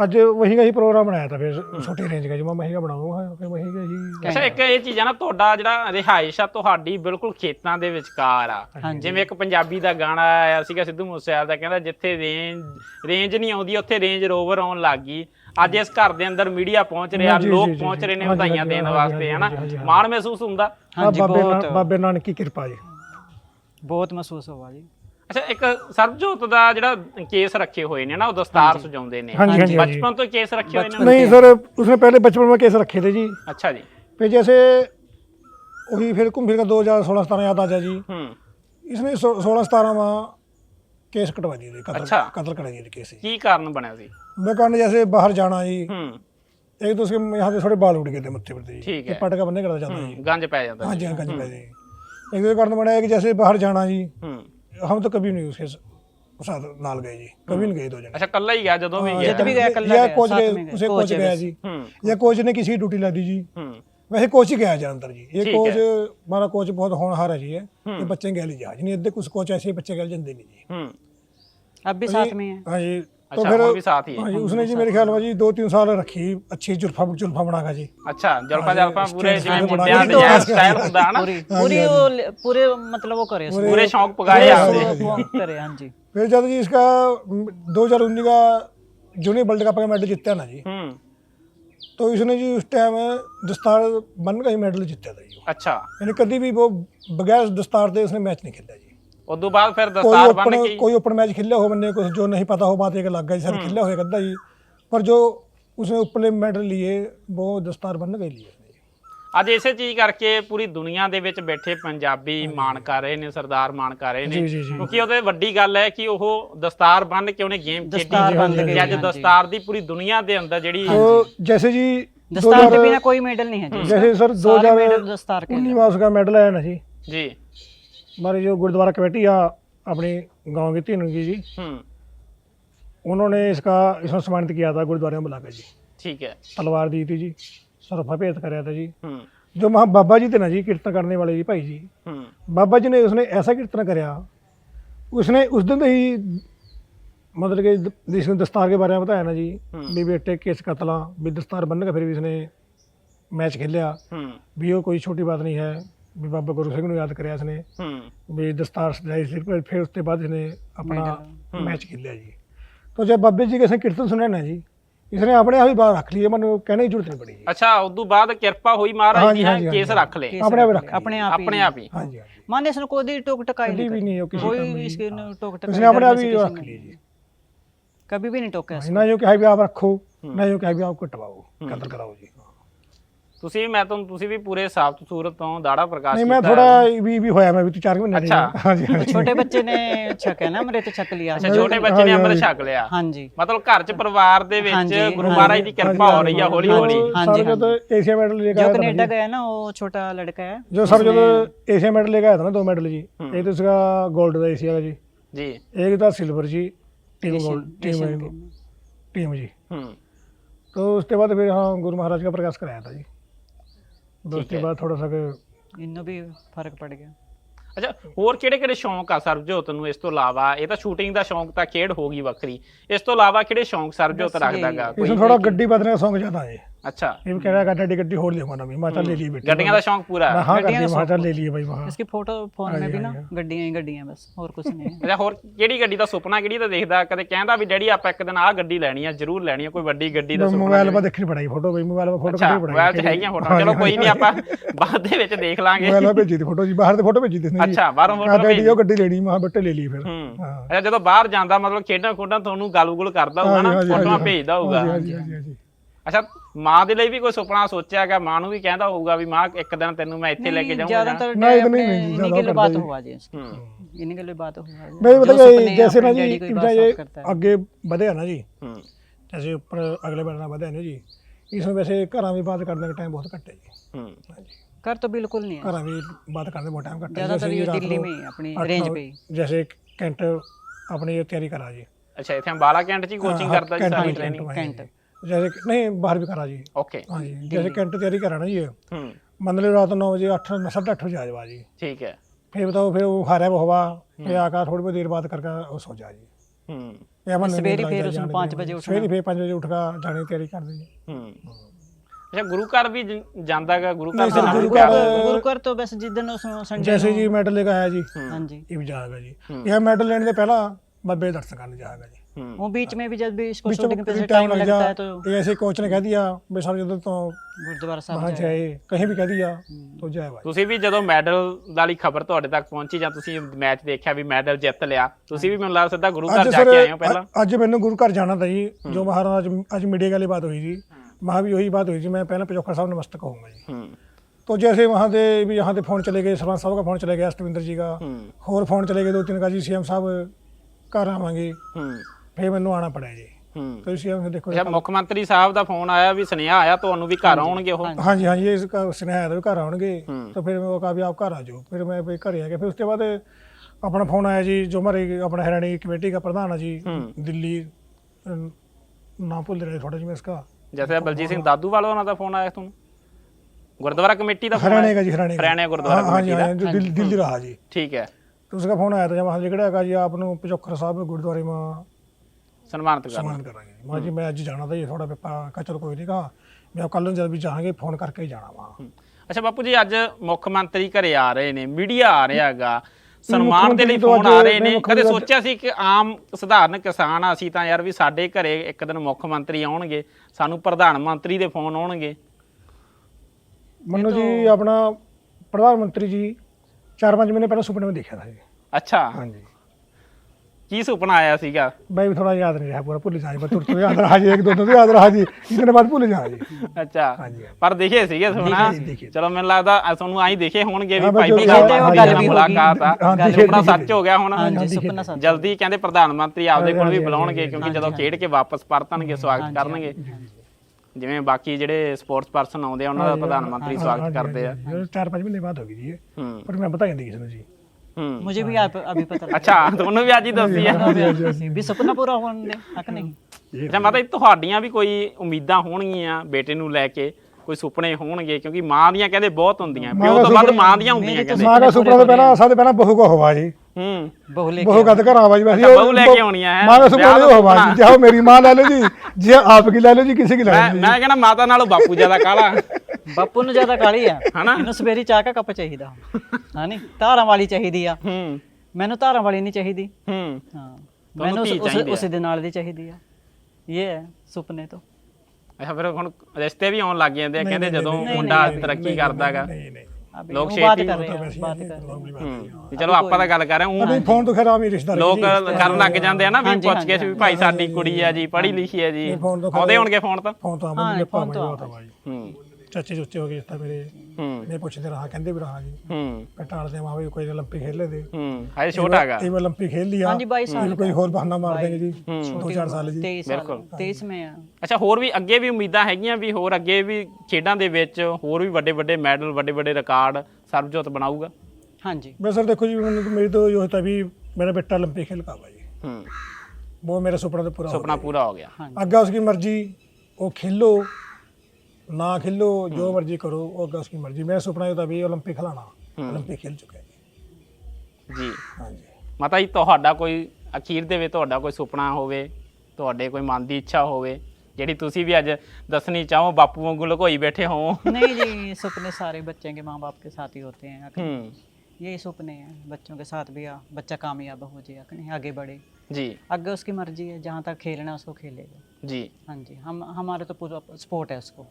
ਅੱਜ ਵਹੀ ਦਾ ਹੀ ਪ੍ਰੋਗਰਾਮ ਬਣਾਇਆ ਤਾਂ ਫਿਰ ਛੋਟੀ ਰੇਂਜ ਦਾ ਜਮਾ ਮਹੀਗਾ ਬਣਾਉਂਗਾ ਫਿਰ ਮਹੀਗਾ ਹੀ ਅੱਛਾ ਇੱਕ ਇਹ ਚੀਜ਼ ਆ ਨਾ ਤੁਹਾਡਾ ਜਿਹੜਾ ਰਿਹਾਇਸ਼ ਆ ਤੁਹਾਡੀ ਬਿਲਕੁਲ ਖੇਤਾਂ ਦੇ ਵਿਚਕਾਰ ਆ। ਜਿਵੇਂ ਇੱਕ ਪੰਜਾਬੀ ਦਾ ਗਾਣਾ ਆਇਆ ਸੀਗਾ ਸਿੱਧੂ ਮੂਸੇਵਾਲ ਦਾ ਕਹਿੰਦਾ ਜਿੱਥੇ ਰੇਂਜ ਰੇਂਜ ਨਹੀਂ ਆਉਂਦੀ ਉੱਥੇ ਰੇਂਜ ਰੋਵਰ ਆਉਣ ਲੱਗ ਗਈ। ਅੱਜ ਇਸ ਘਰ ਦੇ ਅੰਦਰ ਮੀਡੀਆ ਪਹੁੰਚ ਰਿਹਾ ਜੀ, ਲੋਕ ਜੀ, ਜੀ, ਪਹੁੰਚ ਰਹੇ ਨੇ ਹਾਂਜੀ, ਵਧਾਈਆਂ ਹਾਂਜੀ, ਦੇਣ ਹਾਂਜੀ, ਵਾਸਤੇ ਹਾਂਜੀ, ਹਨਾ ਹਾਂਜੀ, ਹਾਂਜੀ। ਮਾਣ ਮਹਿਸੂਸ ਹੁੰਦਾ ਹਾਂਜੀ ਬਾਬੇ ਬਹੁਤ ਨਾਨਕ ਬਾਬੇ ਨਾਨਕ ਕੀ ਕਿਰਪਾ ਜੀ ਬਹੁਤ ਮਹਿਸੂਸ ਹੋਵਾ ਜੀ ਅੱਛਾ ਇੱਕ ਸਰਬਜੋਤ ਦਾ ਜਿਹੜਾ ਕੇਸ ਰੱਖੇ ਹੋਏ ਨੇ ਨਾ ਉਹ ਦਸਤਾਰ ਸਜਾਉਂਦੇ ਨੇ ਹਾਂਜੀ, ਹਾਂਜੀ, ਹਾਂਜੀ। ਬਚਪਨ ਤੋਂ ਕੇਸ ਰੱਖੇ ਹੋਏ ਨੇ नहीं सर उसने पहले बचपन में केस रखे थे जी ਅੱਛਾ ਜੀ फिर जैसे वही फिर घूम फिर कर दो हज़ार सोलह सतारह याद आ जा जी ਹੂੰ इसने सोलह सतारह में केस कटवा दिए थे कत्ल अच्छा। कत्ल करा दिए थे केस जी ਕੀ ਕਾਰਨ ਬਣਿਆ ਸੀ मैं कारण जैसे बाहर जाना जी ਹੂੰ एक तो उसके यहाँ से थोड़े बाल उड़ गए थे मत्थे पर जी ठीक है। पट का बंदे करता जाता जी ਹੂੰ, गंज पै जाता हाँ जी हाँ गंज पै जी एक तो कारण बना है कि जैसे बाहर जाना जी ਹੂੰ हम तो कभी नहीं उसके साथ नाल गए जी कभी नहीं गए दो जने ਅੱਛਾ ਕੱਲਾ ਹੀ ਗਿਆ ਜਦੋਂ ਵੀ ਗਿਆ जब भी गया कल्ला या गया, कोच साथ गए में गए, उसे कोच कोच है गया बस। जी ਹੂੰ या कोच ने किसी की ड्यूटी ला दी जी ਹੂੰ वैसे कोच ही गया ज्यादातर जी ये ठीक कोच हमारा कोच बहुत होनहार है जी है ये बच्चे गए ली जहाज नहीं इतने कुछ कोच ऐसे ही बच्चे गए जंदे नहीं जी ਹੂੰ अब भी साथ में है हाँ जी तो अच्छा फिर वो भी साथ ही है हाँ जी उसने जी मेरे ख्याल में जी दो तीन साल रखी अच्छी जुल्फा जुल्फा बना का जी ਅੱਛਾ ਜਲਫਾ ਜਲਫਾ ਪੂਰੇ ਜਿਵੇਂ स्टाइल बना ਮੁੰਡਿਆਂ के ਦੇ ਸਟਾਈਲ ਹੁੰਦਾ ਹਨਾ पूरी पूरी वो ले- पूरे मतलब वो करे उसमें। ਪੂਰੇ ਸ਼ੌਂਕ ਪਗਾਏ ਆ पूरे ਉਹਦੇ वो करे हाँ जी फिर जब जी इसका दो हजार उन्नीस का जूनियर वर्ल्ड कप का मेडल जीता ना जी ਹੂੰ तो इसने जी उस टाइम दस्तार बन का ही मेडल जीता था जी ਅੱਛਾ यानी कभी भी वो बगैर दस्तार दे उसने मैच नहीं खेला जी ਉਦੋਂ ਬਾਅਦ ਫਿਰ कोई ਦਸਤਾਰ ਬਣ ओपन ਗਈ कोई ओपन मैच खेला हो मैंने कुछ जो नहीं पता हो बात एक अलग है सर खेला हो कदा जी पर जो उसने ऊपरले मेडल लिए वो दस्तार बन गए लिए उसने। ਅੱਜ ਇਸੇ ਚੀਜ਼ ਕਰਕੇ ਪੂਰੀ ਦੁਨੀਆ ਦੇ ਵਿੱਚ ਬੈਠੇ ਪੰਜਾਬੀ ਮਾਣ ਕਰ ਰਹੇ ਨੇ ਸਰਦਾਰ ਮਾਣ ਕਰ ਰਹੇ ਨੇ ਜੀ, ਜੀ, ਜੀ। ਕਿਉਂਕਿ ਉਹਦੇ ਵੱਡੀ ਗੱਲ ਹੈ ਕਿ ਉਹ ਦਸਤਾਰ ਬੰਨ ਕੇ ਉਹਨੇ ਗੇਮ ਖੇਡੀ दस्तार बंद ਤੇ गई ਅੱਜ हाँ जी। ਦਸਤਾਰ ਦੀ ਪੂਰੀ ਦੁਨੀਆ ਦੇ ਅੰਦਰ ਜਿਹੜੀ तो जैसे जी दस्तार के बिना कोई मेडल नहीं है जी जैसे सर दो सारे हजार मेडल दस्तार के उन्नीस में उसका मेडल आया ना जी ਜੀ हमारे जो गुरुद्वारा कमेटी है अपने गांव की तीन की जी ਹੂੰ उन्होंने इसका इसमें सम्मानित किया था गुरुद्वारे में बुलाकर जी ਠੀਕ ਹੈ तलवार दी थी जी सरफा भेद कराया था जी ਹੂੰ जो वहाँ बाबा जी थे ना जी कीर्तन करने वाले जी भाई जी ਹੂੰ बाबा जी ने उसने ऐसा कीर्तन कराया उसने उस दिन तो ही मतलब कि द- जिसने दस्तार के बारे में बताया ना जी हम्म। भी बेटे केस कतला भी दस्तार बनने का फिर भी इसने मैच खेलिया ਹੂੰ भी वो कोई छोटी बात नहीं है भी बाबा गुरु सिंह ने याद कराया इसने ਹੂੰ भी दस्तार सजाई सिर पर फिर उसके बाद इसने अपना हम्म। मैच खेलिया जी तो जब बाबे जी के इसने कीर्तन सुने ना जी इसने अपने आप ही बाहर रख लिए मैंने कहने की जरूरत नहीं पड़ी जी ਅੱਛਾ ਉਦੋਂ ਬਾਅਦ ਕਿਰਪਾ ਹੋਈ ਮਹਾਰਾਜ ਹਾਂਜੀ, ਦੀ ਹਾਂਜੀ, ਹੈ ਕੇਸ ਹਾਂਜੀ। ਰੱਖ ਲਏ केस अपने आप रख रख ले, लिए। अपने आप ही ਆਪਣੇ ਆਪ ਹੀ हाँ जी हाँ जी माने इसने कोई टोक टकाई कभी भी नहीं नहीं हो करी। किसी कोई का भी। इसके टोक टकाई इसने अपने आप इधर ही से किसी रख ने- लिए जी कभी भी नहीं टोका इसने। ना यूँ कि भी आप रखो ना यूँ कि भी आप कटवाओ कदर कराओ जी ਤੁਸੀਂ ਵੀ ਮੈਂ ਤੁਹਾਨੂੰ ਤੁਸੀਂ ਵੀ ਪੂਰੇ ਸਾਫ ਸੂਰਤ ਤੋਂ ਦਾੜਾ ਪ੍ਰਕਾਸ਼ नहीं मैं ਕੀਤਾ थोड़ा भी भी होया मैं भी तो चार महीने अच्छा। नहीं हाँ जी हाँ तो जी छोटे बच्चे ने छक है ना अमृत छक लिया ਅੱਛਾ ਛੋਟੇ ਬੱਚੇ ਨੇ ਅੰਮ੍ਰਿਤ ਛਕ ਲਿਆ हाँ जी ਮਤਲਬ ਘਰ ਚ ਪਰਿਵਾਰ ਦੇ ਵਿੱਚ ਹਾਂਜੀ, ਗੁਰੂ ਹਾਂਜੀ। ਮਹਾਰਾਜ ਦੀ ਕਿਰਪਾ ਹੋ ਰਹੀ ਆ ਹੌਲੀ ਹੌਲੀ हाँ सर जी, जो तो एशिया मेडल लेकर जो आया था ना कनेडा जी, गया ना वो छोटा लड़का है जो सर जो तो एशिया मेडल लेकर आया था ना दो मेडल जी एक तो उसका गोल्ड था एशिया का जी ਜੀ एक था सिल्वर जी team gold team Asian game. Team जी ਹੂੰ तो उसके बाद फिर हाँ गुरु महाराज का प्रकाश कराया था जी ਦੋ ਠੀਕ ਬਾਅਦ ਥੋੜਾ ਸਾ ਇਹਨੂੰ ਵੀ ਫ਼ਰਕ ਪੜ ਗਿਆ। ਅੱਛਾ ਹੋਰ ਕਿਹੜੇ ਕਿਹੜੇ ਸ਼ੌਂਕ ਆ ਸਰਬਜੋਤ ਨੂੰ ਇਸ ਤੋਂ ਇਲਾਵਾ? ਇਹ ਤਾਂ ਸ਼ੂਟਿੰਗ ਦਾ ਸ਼ੌਂਕ ਤਾਂ ਖੇਡ ਹੋ ਗਈ ਵੱਖਰੀ। ਇਸ ਤੋਂ ਇਲਾਵਾ ਕਿਹੜੇ ਸ਼ੌਂਕ ਸਰਬਜੋਤ ਦੱਸ ਗਈ। ਰੱਖਦਾਗਾ ਇਸ ਥੋੜਾ ਗੱਡੀ ਬਦਲਣੇ ਦਾ ਸ਼ੌਂਕ ਜ਼ਿਆਦਾ ਹੈ ਅੱਛਾ ये भी कह रहा है गड्डी गड्डी होड़ लिया ना भी माचा ले लिए बेटे ਗੱਡੀਆਂ ਦਾ ਸ਼ੌਂਕ ਪੂਰਾ मैं हाँ कर दिया माचा ले लिए भाई वहाँ इसकी फोटो फोन में भी ना गड्डियां ही गड्डियां बस और कुछ नहीं है ਅੱਛਾ ਹੋਰ ਕਿਹੜੀ ਗੱਡੀ ਦਾ ਸੁਪਨਾ ਕਿਹੜੀ ਦਾ ਦੇਖਦਾ ਕਦੇ ਕਹਿੰਦਾ ਵੀ ਡੈਡੀ ਆਪਾਂ ਇੱਕ ਦਿਨ ਆਹ ਗੱਡੀ ਲੈਣੀ ਆ ਜ਼ਰੂਰ ਲੈਣੀ ਆ ਕੋਈ ਵੱਡੀ ਗੱਡੀ ਦਾ ਸੁਪਨਾ मोबाइल पर देखनी पड़ेगी फोटो भाई मोबाइल पर फोटो ਅੱਛਾ कटनी ਮੋਬਾਈਲ 'ਚ पड़ेगी ਹੈਗੀਆਂ ਫੋਟੋ ਚਲੋ ਕੋਈ ਨਹੀਂ ਆਪਾਂ ਬਾਅਦ ਦੇ ਵਿੱਚ ਦੇਖ ਲਾਂਗੇ मोबाइल में भेजी थी फोटो जी बाहर से फोटो भेजी थी इसने जी ਅੱਛਾ ਬਾਹਰੋਂ हाँ ਫੋਟੋ डैडी वो गड्डी लेनी वहाँ बेटे ले ली फिर ਹੂੰ हाँ ਅੱਛਾ ਜਦੋਂ ਬਾਹਰ ਜਾਂਦਾ ਮਤਲਬ ਖੇਡਾਂ ਖੋਡਾਂ ਤੁਹਾਨੂੰ ਗਾਲੂ ਗੁਲ ਕਰਦਾ ਹੋਊਗਾ ਨਾ हाँ जी, हाँ जी, ਫੋਟੋਆਂ हाँ जी। ਭੇਜਦਾ ਹੋਊਗਾ हाँ जी हाँ जी हाँ जी ਅੱਛਾ ਮਾਂ ਦੇ ਲਈ ਵੀ ਕੋਈ ਸੁਪਨਾ ਸੋਚਿਆਗਾ ਮਾਂ ਨੂੰ ਵੀ ਕਹਿੰਦਾ ਹੋਊਗਾ ਵੀ ਮਾਂ ਇੱਕ ਦਿਨ ਤੈਨੂੰ ਮੈਂ ਇੱਥੇ ਲੈ ਕੇ ਜਾਊਂਗਾ ਜਾਂ- ज्यादातर नहीं, डे नहीं, अपने नहीं, इन्हीं ज्यादा के लिए करता बात जी। हुआ जी ਹੂੰ इन्हीं के लिए बात हुआ जी। मैं जो बताइए सपने जैसे ना अपने जी डैडी को ही इतना बात ये करता है ਅੱਗੇ ਵਧਿਆ ਨਾ ਜੀ ਹੂੰ जैसे ऊपर अगले बढ़ना ਵਧਿਆ ਨਾ ਜੀ इसमें वैसे ਘਰਾਂ ਵੀ ਬਾਤ करने का टाइम बहुत घट है जी ਹੂੰ कर तो बिल्कुल नहीं है ਘਰਾਂ ਵੀ ਬਾਤ करने बहुत टाइम घट है ज्यादातर जैसे ये जी रात दिल्ली को में ही अपनी आठ रेंज नौ- पे ही जैसे कैंट अपनी ये तैयारी करा जी ਅੱਛਾ ਇੱਥੇ ਅੰਬਾਲਾ ਕੈਂਟ 'ਚ ਹੀ ਕੋਚਿੰਗ हाँ, ਕਰਦਾ ਜੀ कैंट ਸਾਰੀ में- ਟ੍ਰੇਨਿੰਗ कैंट में, कैंट। हाँ जी। जैसे नहीं बाहर भी करा जी ਓਕੇ हाँ जी जैसे कैंट तैयारी करा ना जी ਹੂੰ मान लो रात नौ बजे अठ साढ़े अठ बजे आ जावा जी ਠੀਕ ਹੈ फिर बताओ फिर वो हारे वो हवा फिर आकर थोड़ी बहुत देर बाद करके वो सो जा जी ਹੂੰ या मन सवेरे फिर उसमें पाँच बजे उठना। सवेरे फिर पाँच बजे उठ कर जाने की तैयारी कर दी ਹੂੰ ਅੱਛਾ ਗੁਰੂ ਘਰ ਵੀ ਜ- ਜਾਂਦਾਗਾ ਗੁਰੂ ਘਰ नहीं ਦੇ सर ਨਾਲ गुरु ਵੀ ਪਿਆਰ- घर गुरु कर तो बस जिस दिन उसमें संडे जैसे जी मेडल लेकर आया जी हाँ जी ये भी जाएगा जी यह मेडल लेने से पहला बाबे दर्शन करने जाएगा जी ਹੂੰ वो बीच में भी जब भी इसको बीच शूटिंग में पे से टाइम टाइम लग लगता जा है तो ये ऐसे कोच ने कह दिया मैं सब जब तो गुरुद्वारा साहब वहाँ जाए जाए कहीं भी कह दिया तो जाए भाई ਤੁਸੀਂ ਵੀ ਜਦੋਂ ਮੈਡਲ ਵਾਲੀ ਖਬਰ ਤੁਹਾਡੇ ਤੱਕ ਪਹੁੰਚੀ ਜਾਂ ਤੁਸੀਂ ਮੈਚ ਦੇਖਿਆ ਵੀ ਮੈਡਲ ਜਿੱਤ ਲਿਆ ਤੁਸੀਂ ਵੀ ਮੈਨੂੰ ਲੱਗਦਾ ਸਿੱਧਾ ਗੁਰੂ ਘਰ ਅੱਜ ਜਾ ਕੇ ਆਏ ਹੋ ਸਰ ਪਹਿਲਾਂ ਅੱਜ ਮੈਨੂੰ ਗੁਰੂ ਘਰ ਜਾਣਾ था जी जो महाराज आज मीडिया वाली बात हुई जी वहाँ भी वही बात हुई जी मैं पहले पिछोखर साहब नमस्ते कहूँगा जी ਹੂੰ तो जैसे वहाँ से भी यहाँ से फोन चले गए सरपंच साहब का फोन चले गया अष्टविंदर जी का ਹੂੰ और फोन चले गए दो तीन का जी सीएम साहब घर आवांगे ਫੇਰ ਮੈਨੂੰ ਆਣਾ ਪੜਿਆ ਜੀ। ਹੂੰ। ਤੁਸੀਂ ਆਉਂਦੇ ਦੇਖੋ ਅੱਛਾ ਮੁੱਖ ਮੰਤਰੀ ਸਾਹਿਬ ਦਾ ਫੋਨ ਆਇਆ ਵੀ ਸੁਨੇਹਾ ਆਇਆ ਤੁਹਾਨੂੰ ਵੀ ਘਰ ਆਉਣਗੇ ਉਹ? ਹਾਂਜੀ। ਹਾਂਜੀ ਇਸ ਸੁਨੇਹਾ ਆਇਆ ਘਰ ਆਉਣਗੇ। ਤਾਂ ਫਿਰ ਮੈਂ ਕਹਾ ਵੀ ਆਪ ਘਰ ਆ ਜਾਓ। ਫਿਰ ਮੈਂ ਵੀ ਘਰੇ ਆ ਗਿਆ। ਫਿਰ ਉਸ ਤੋਂ ਬਾਅਦ ਆਪਣਾ ਫੋਨ ਆਇਆ ਜੀ ਜੋ ਮਾਰੇ ਆਪਣਾ ਹਰਿਆਣੇ ਕਮੇਟੀ ਦਾ ਪ੍ਰਧਾਨ ਆ ਜੀ ਦਿੱਲੀ ਨਾ ਭੁੱਲ ਰਿਹਾ ਥੋੜਾ ਜਿਹਾ ਮੈਂ ਇਸਕਾ ਜੈਸੇ ਬਲਜੀਤ ਸਿੰਘ ਦਾਦੂ ਵਾਲਾ ਉਹਨਾਂ ਦਾ ਫੋਨ ਆਇਆ ਤੁਹਾਨੂੰ? ਗੁਰਦੁਆਰਾ ਕਮੇਟੀ ਦਾ ਹਰਿਆਣੇ ਦਾ ਜੀ ਹਰਿਆਣੇ ਹਰਿਆਣੇ ਗੁਰਦੁਆਰਾ ਕਮੇਟੀ ਦਾ। ਜੋ ਦਿੱਲੀ ਰਹਾ ਜੀ। ਠੀਕ ਹੈ। ਉਸ ਦਾ ਫੋਨ ਆਇਆ ਤਾਂ ਜਮਾ ਜਿਹੜਾ ਹੈਗਾ ਜੀ ਆਪ ਨੂੰ ਪਚੋਖਰ ਸਾਹਿਬ ਗੁਰਦੁਆਰੇ ਮਾ ਸਨਮਾਨਿਤ ਕਰਨਾ ਸਨਮਾਨ ਕਰਾਂਗੇ ਮੈਂ ਜੀ ਮੈਂ ਅੱਜ ਜਾਣਾ ਤਾਂ ਇਹ ਥੋੜਾ ਕਾ ਚਲ ਕੋਈ ਨਹੀਂ ਕਹਾ ਮੈਂ ਕੱਲ ਨੂੰ ਜਦ ਵੀ ਜਾਾਂਗੇ ਫੋਨ ਕਰਕੇ ਹੀ ਜਾਣਾ ਵਾ। ਅੱਛਾ ਬਾਪੂ ਜੀ ਅੱਜ ਮੁੱਖ ਮੰਤਰੀ ਘਰੇ ਆ ਰਹੇ ਨੇ ਮੀਡੀਆ ਆ ਰਿਹਾਗਾ ਸਨਮਾਨ ਦੇ ਲਈ ਫੋਨ ਆ ਰਹੇ ਨੇ। ਕਦੇ ਸੋਚਿਆ ਸੀ ਕਿ ਆਮ ਸਧਾਰਨ ਕਿਸਾਨ ਆ ਅਸੀਂ ਤਾਂ ਯਾਰ ਵੀ ਸਾਡੇ ਘਰੇ ਇੱਕ ਦਿਨ ਮੁੱਖ ਮੰਤਰੀ ਆਉਣਗੇ ਸਾਨੂੰ ਪ੍ਰਧਾਨ ਮੰਤਰੀ ਦੇ ਫੋਨ ਆਉਣਗੇ। ਮੰਨੋ ਜੀ ਆਪਣਾ ਪ੍ਰਧਾਨ ਮੰਤਰੀ ਜੀ 4-5 ਮਹੀਨੇ ਪਹਿਲਾਂ ਸੁਪਨੇ ਵਿੱਚ ਦੇਖਿਆ ਸੀ। ਅੱਛਾ। ਹਾਂਜੀ। ਕੀ ਸੁਪਨਾ ਆਇਆ ਸੀਗਾ मैं भी थोड़ा याद नहीं रहा पूरा भूल जाए तुर तो याद रहा जी एक दो दिन तो याद रहा जी इतने बाद भूल जाए जी ਅੱਛਾ हाँ जी ਪਰ ਦੇਖੇ ਸੀਗੇ ਸੁਪਨਾ ਦੇਖੇ, ਦੇਖੇ। ਚਲੋ ਮੈਨੂੰ ਲੱਗਦਾ ਅ, ਤੁਹਾਨੂੰ ਆਈ ਦੇਖੇ ਹੋਣਗੇ ਵੀ ਹਾਂ, ਭਾਈ ਬਸ ਵੀ ਜੋ ਗੱਲ ਵੀ ਨਾਲ ਗੱਲ ਵੀ ਮੁਲਾਕਾਤ ਆ ਹਾਂ, ਗੱਲ ਦਿਖੇ, ਸੁਪਨਾ ਦਿਖੇ, ਸੱਚ ਹੋ ਗਿਆ ਹੁਣ हाँ जी हाँ, सपना दिखे- साथ ਜਲਦੀ ਕਹਿੰਦੇ ਪ੍ਰਧਾਨ ਮੰਤਰੀ ਆਪਦੇ ਕੋਲ ਵੀ ਹਾਂਜੀ, ਬੁਲਾਉਣਗੇ ਹਾਂਜੀ, ਕਿਉਂਕਿ ਹਾਂਜੀ, ਜਦੋਂ ਹਾਂਜੀ। ਖੇਡ ਕੇ ਵਾਪਸ ਪਰਤਣਗੇ ਸਵਾਗਤ ਹਾਂਜੀ, ਕਰਨਗੇ ਜਿਵੇਂ ਬਾਕੀ ਜਿਹੜੇ ਸਪੋਰਟਸ ਪਰਸਨ ਆਉਂਦੇ ਆ ਉਹਨਾਂ ਦਾ ਪ੍ਰਧਾਨ ਮੰਤਰੀ ਸਵਾਗਤ ਕਰਦੇ ਆ चार पाँच महीने बाद होगी जी ये ਹੂੰ पर मैं बताई नहीं किसी ने जी ਹੂੰ मुझे भी आप अभी पता लगा ਅੱਛਾ ਤੁਹਾਨੂੰ ਵੀ ਅੱਜ ਹੀ ਦੱਸੀ ਆ भी सपना पूरा होने दे हक नहीं ਅੱਛਾ ਮਾਤਾ ਜੀ ਤੁਹਾਡੀਆਂ ਵੀ ਕੋਈ ਉਮੀਦਾਂ ਹੋਣਗੀਆਂ ਬੇਟੇ ਨੂੰ ਲੈ ਕੇ ਕੋਈ ਸੁਪਨੇ ਹੋਣਗੇ ਕਿਉਂਕਿ ਮਾਂ ਦੀਆਂ ਕਹਿੰਦੇ ਬਹੁਤ ਹੁੰਦੀਆਂ ਪਿਓ ਤੋਂ ਵੱਧ ਮਾਂ ਦੀਆਂ ਹੁੰਦੀਆਂ ਕਹਿੰਦੇ माँ का सुपना तो पहला साथ पहला बहू को हवा जी ਹੂੰ बहु लेके बहू का तो घर आवा जी वैसे अच्छा, बहू लेके आनी है, माँ का ब्याह सुपना का तो हवा सुपना। जी चाहे मेरी माँ ले लो जी जी आपकी ले लो जी किसी की ले ਮੈਂ लो जी ਮੈਂ ਕਹਿੰਦਾ ਮਾਤਾ ਨਾਲੋਂ ਬਾਪੂ ਜ਼ਿਆਦਾ ਕਾਲਾ ਬਾਪੂ ਨੂੰ ਜ਼ਿਆਦਾ ਕਾਲੀ ਆ। ਹਨਾ? ਇਹਨੂੰ ਸਵੇਰੀ ਚਾਹ ਕਾ ਕੱਪ ਚਾਹੀਦਾ। ਹਣੀ ਧਾਰਾਂ ਵਾਲੀ ਚਾਹੀਦੀ ਆ। ਹੂੰ। ਮੈਨੂੰ ਧਾਰਾਂ ਵਾਲੀ ਨਹੀਂ ਚਾਹੀਦੀ। ਹੂੰ। ਹਾਂ। ਮੈਨੂੰ ਉਸੇ ਦੇ ਨਾਲ ਦੀ ਚਾਹੀਦੀ ਆ। ਇਹ ਹੈ ਸੁਪਨੇ ਤੋਂ। ਅੱਛਾ ਫਿਰ ਹੁਣ ਰਿਸ਼ਤੇ ਵੀ ਆਉਣ ਲੱਗ ਜਾਂਦੇ ਆ। ਕਹਿੰਦੇ ਜਦੋਂ ਮੁੰਡਾ ਤਰੱਕੀ ਕਰਦਾਗਾ। ਨਹੀਂ ਨਹੀਂ ਲੋਕ ਉਹ ਬਾਤ ਬਾਤ ਕਰ ਰਹੇ ਆ। ਚਲੋ ਆਪਾਂ ਤਾਂ ਗੱਲ ਕਰ ਰਹੇ ਹਾਂ। ਊਂ ਫੋਨ ਤੋਂ ਖਰਾਬ ਹੀ ਰਿਸ਼ਤਾ ਲੋਕ ਕਰਨ ਲੱਗ ਜਾਂਦੇ ਆ ਨਾ ਵੀ ਪੁੱਛ ਕੇ ਵੀ ਭਾਈ ਸਾਡੀ ਕੁੜੀ ਆ ਜੀ ਪੜ੍ਹੀ ਲਿਖੀ ਆ ਜੀ। ਫੋਨ ਆਉਂਦੇ ਹੋਣਗੇ ਫੋਨ ਤਾਂ? ਫੋਨ ਤਾਂ ਆਪਾਂ ਨੂੰ ਆਪਾਂ ਨੂੰ ਬਾਈ। ਹੂੰ। ਚਾਚੇ ਚੁੱਚੇ ਹੋ ਗਏ ਜਿੱਤਾ ਮੇਰੇ ਹੂੰ। ਮੈਂ ਪੁੱਛਦੇ ਰਹਾ ਕਹਿੰਦੇ ਵੀ ਰਹਾ ਜੀ। ਹੂੰ। ਮੈਂ ਟਾਲਦੇ ਮਾਂ ਵੀ ਕੋਈ 올림픽 ਖੇਡ ਲੈਂਦੇ ਹੂੰ। ਹਾਏ ਛੋਟਾ ਹੈਗਾ। ਤੇ ਮੈਂ 올림픽 ਲਿਆ ਹਾਂਜੀ 22 ਸਾਲ ਕੋਈ ਹੋਰ ਬਹਾਨਾ ਮਾਰ ਦੇਗੇ ਜੀ। 2-4 ਸਾਲ ਜੀ। ਬਿਲਕੁਲ। 23 ਮੈਂ ਆ। ਅੱਛਾ ਹੋਰ ਵੀ ਅੱਗੇ ਵੀ ਉਮੀਦਾਂ ਹੈਗੀਆਂ ਵੀ ਹੋਰ ਅੱਗੇ ਵੀ ਖੇਡਾਂ ਦੇ ਵਿੱਚ ਹੋਰ ਵੀ ਵੱਡੇ ਵੱਡੇ ਮੈਡਲ ਵੱਡੇ ਵੱਡੇ ਰਿਕਾਰਡ ਸਰਬਜੋਤ ਬਣਾਊਗਾ? ਹਾਂਜੀ। ਮੈਂ ਸਰ ਦੇਖੋ ਜੀ ਮੇਰੀ ਤਾਂ ਯੋਹ ਵੀ ਮੇਰਾ ਬੇਟਾ ਓਲੰਪਿਕ ਖੇਲ ਪਾਵਾ ਜੀ। ਹੂੰ। ਉਹ ਮੇਰਾ ਸੁਪਨਾ ਤਾਂ ਪੂਰਾ ਸੁਪਨਾ ਪੂਰਾ ਹੋ ਗਿਆ। ਅੱਗਾ ਉਸकी ਮਰਜ਼ੀ ਉਹ ਖੇਲੋ। ना खेलो जो मर्जी करो वो आगे उसकी मर्जी मेरा सपना ये था भी ओलंपिक खिलाना ओलंपिक खेल चुके हैं जी ਜੀ हाँ जी ਮਾਤਾ ਜੀ ਤੁਹਾਡਾ ਕੋਈ ਅਖੀਰ ਦੇ ਵਿੱਚ ਤੁਹਾਡਾ ਕੋਈ ਸੁਪਨਾ ਹੋਵੇ ਤੁਹਾਡੇ ਕੋਈ ਮਨ ਦੀ ਇੱਛਾ ਹੋਵੇ ਜਿਹੜੀ ਤੁਸੀਂ ਵੀ ਅੱਜ ਦੱਸਣੀ ਚਾਹੋ ਬਾਪੂ ਵਾਂਗੂ ਲੁਕੋਈ ਬੈਠੇ ਹੋ नहीं जी सपने सारे बच्चे के माँ बाप के साथ ही होते हैं ਹੂੰ यही सपने हैं बच्चों के साथ भी आ, बच्चा कामयाब हो जाए अपने आगे बढ़े ਜੀ आगे उसकी मर्जी है जहाँ तक खेलना है उसको खेलेगा जी हाँ जी हम हमारे तो पूरा सपोर्ट है उसको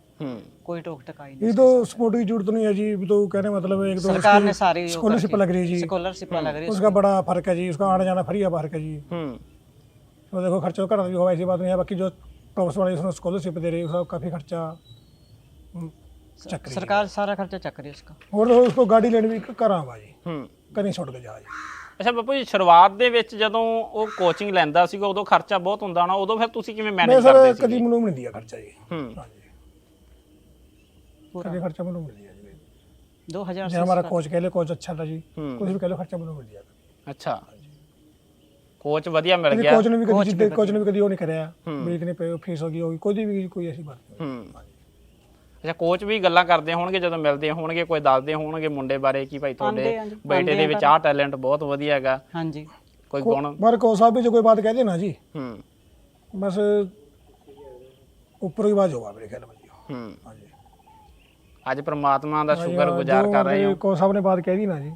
कोई टोक टकाई नहीं ये तो सपोर्ट की जरूरत नहीं है जी तो कहने मतलब एक तो सरकार ने सारी स्कॉलरशिप लग रही है जी स्कॉलरशिप लग रही है उसका बड़ा फर्क है जी उसका आना जाना फ्री है बाहर का जी तो देखो खर्चा करना भी होगा ऐसी बात नहीं है बाकी जो टॉप्स वाले उसने स्कॉलरशिप दे रही है उसका काफ़ी खर्चा सरकार सारा खर्चा चक रही है उसका और उसको गाड़ी लेने भी करा भाजी कहीं छोड़ के जा ਅੱਛਾ ਬਾਪੂ ਜੀ ਸ਼ੁਰੂਆਤ ਦੇ ਵਿੱਚ ਜਦੋਂ ਉਹ ਕੋਚਿੰਗ ਲੈਂਦਾ ਸੀਗਾ ਉਦੋਂ ਖਰਚਾ ਬਹੁਤ ਹੁੰਦਾ ਨਾ ਉਦੋਂ ਫਿਰ ਤੁਸੀਂ ਕਿਵੇਂ मैं ਮੈਨੇਜ सर ਕਰਦੇ कभी ਸੀ मैंने नहीं दिया खर्चा जी ਹੂੰ हाँ जी कभी खर्चा मैंने नहीं दिया जी दो हजार जो हमारा कोच कह ले कोच अच्छा था जी हम्म। कुछ भी कह लो खर्चा मैंने नहीं दिया ਅੱਛਾ ਕੋਚ ਵਧੀਆ ਮਿਲ कभी ਗਿਆ कोच ने भी कभी जिद्द- कोच ने भी कभी वो नहीं कराया हम्म। भी इतने पे फीस होगी होगी कोई भी कोई ऐसी बात नहीं ਹੂੰ ਅੱਛਾ ਕੋਚ ਵੀ ਗੱਲਾਂ ਕਰਦੇ ਹੋਣਗੇ ਜਦੋਂ ਮਿਲਦੇ ਹੋਣਗੇ ਕੋਈ ਦੱਸਦੇ ਹੋਣਗੇ ਮੁੰਡੇ ਬਾਰੇ ਕਿ ਭਾਈ ਤੁਹਾਡੇ ਆਉਂਦੇ ਆ ਜੀ, ਬੇਟੇ ਦੇ ਆਉਂਦੇ ਵਿੱਚ ਆ ਆਹ ਟੈਲੈਂਟ ਬਹੁਤ ਵਧੀਆ ਹੈਗਾ हाँ जी ਕੋਈ ਗੁਣ हमारे कोच साहब भी जो कोई बात कहते ना जी ਹੂੰ बस ऊपर की बात होगा मेरे ख्याल में जी ਹੂੰ हाँ जी ਅੱਜ ਪ੍ਰਮਾਤਮਾ ਦਾ हाँ जी, ਸ਼ੁਕਰ हाँ, ਗੁਜ਼ਾਰ जो ਕਰ ਰਹੇ हमारे ਹੋ कोच साहब ने बात कह दी ना जी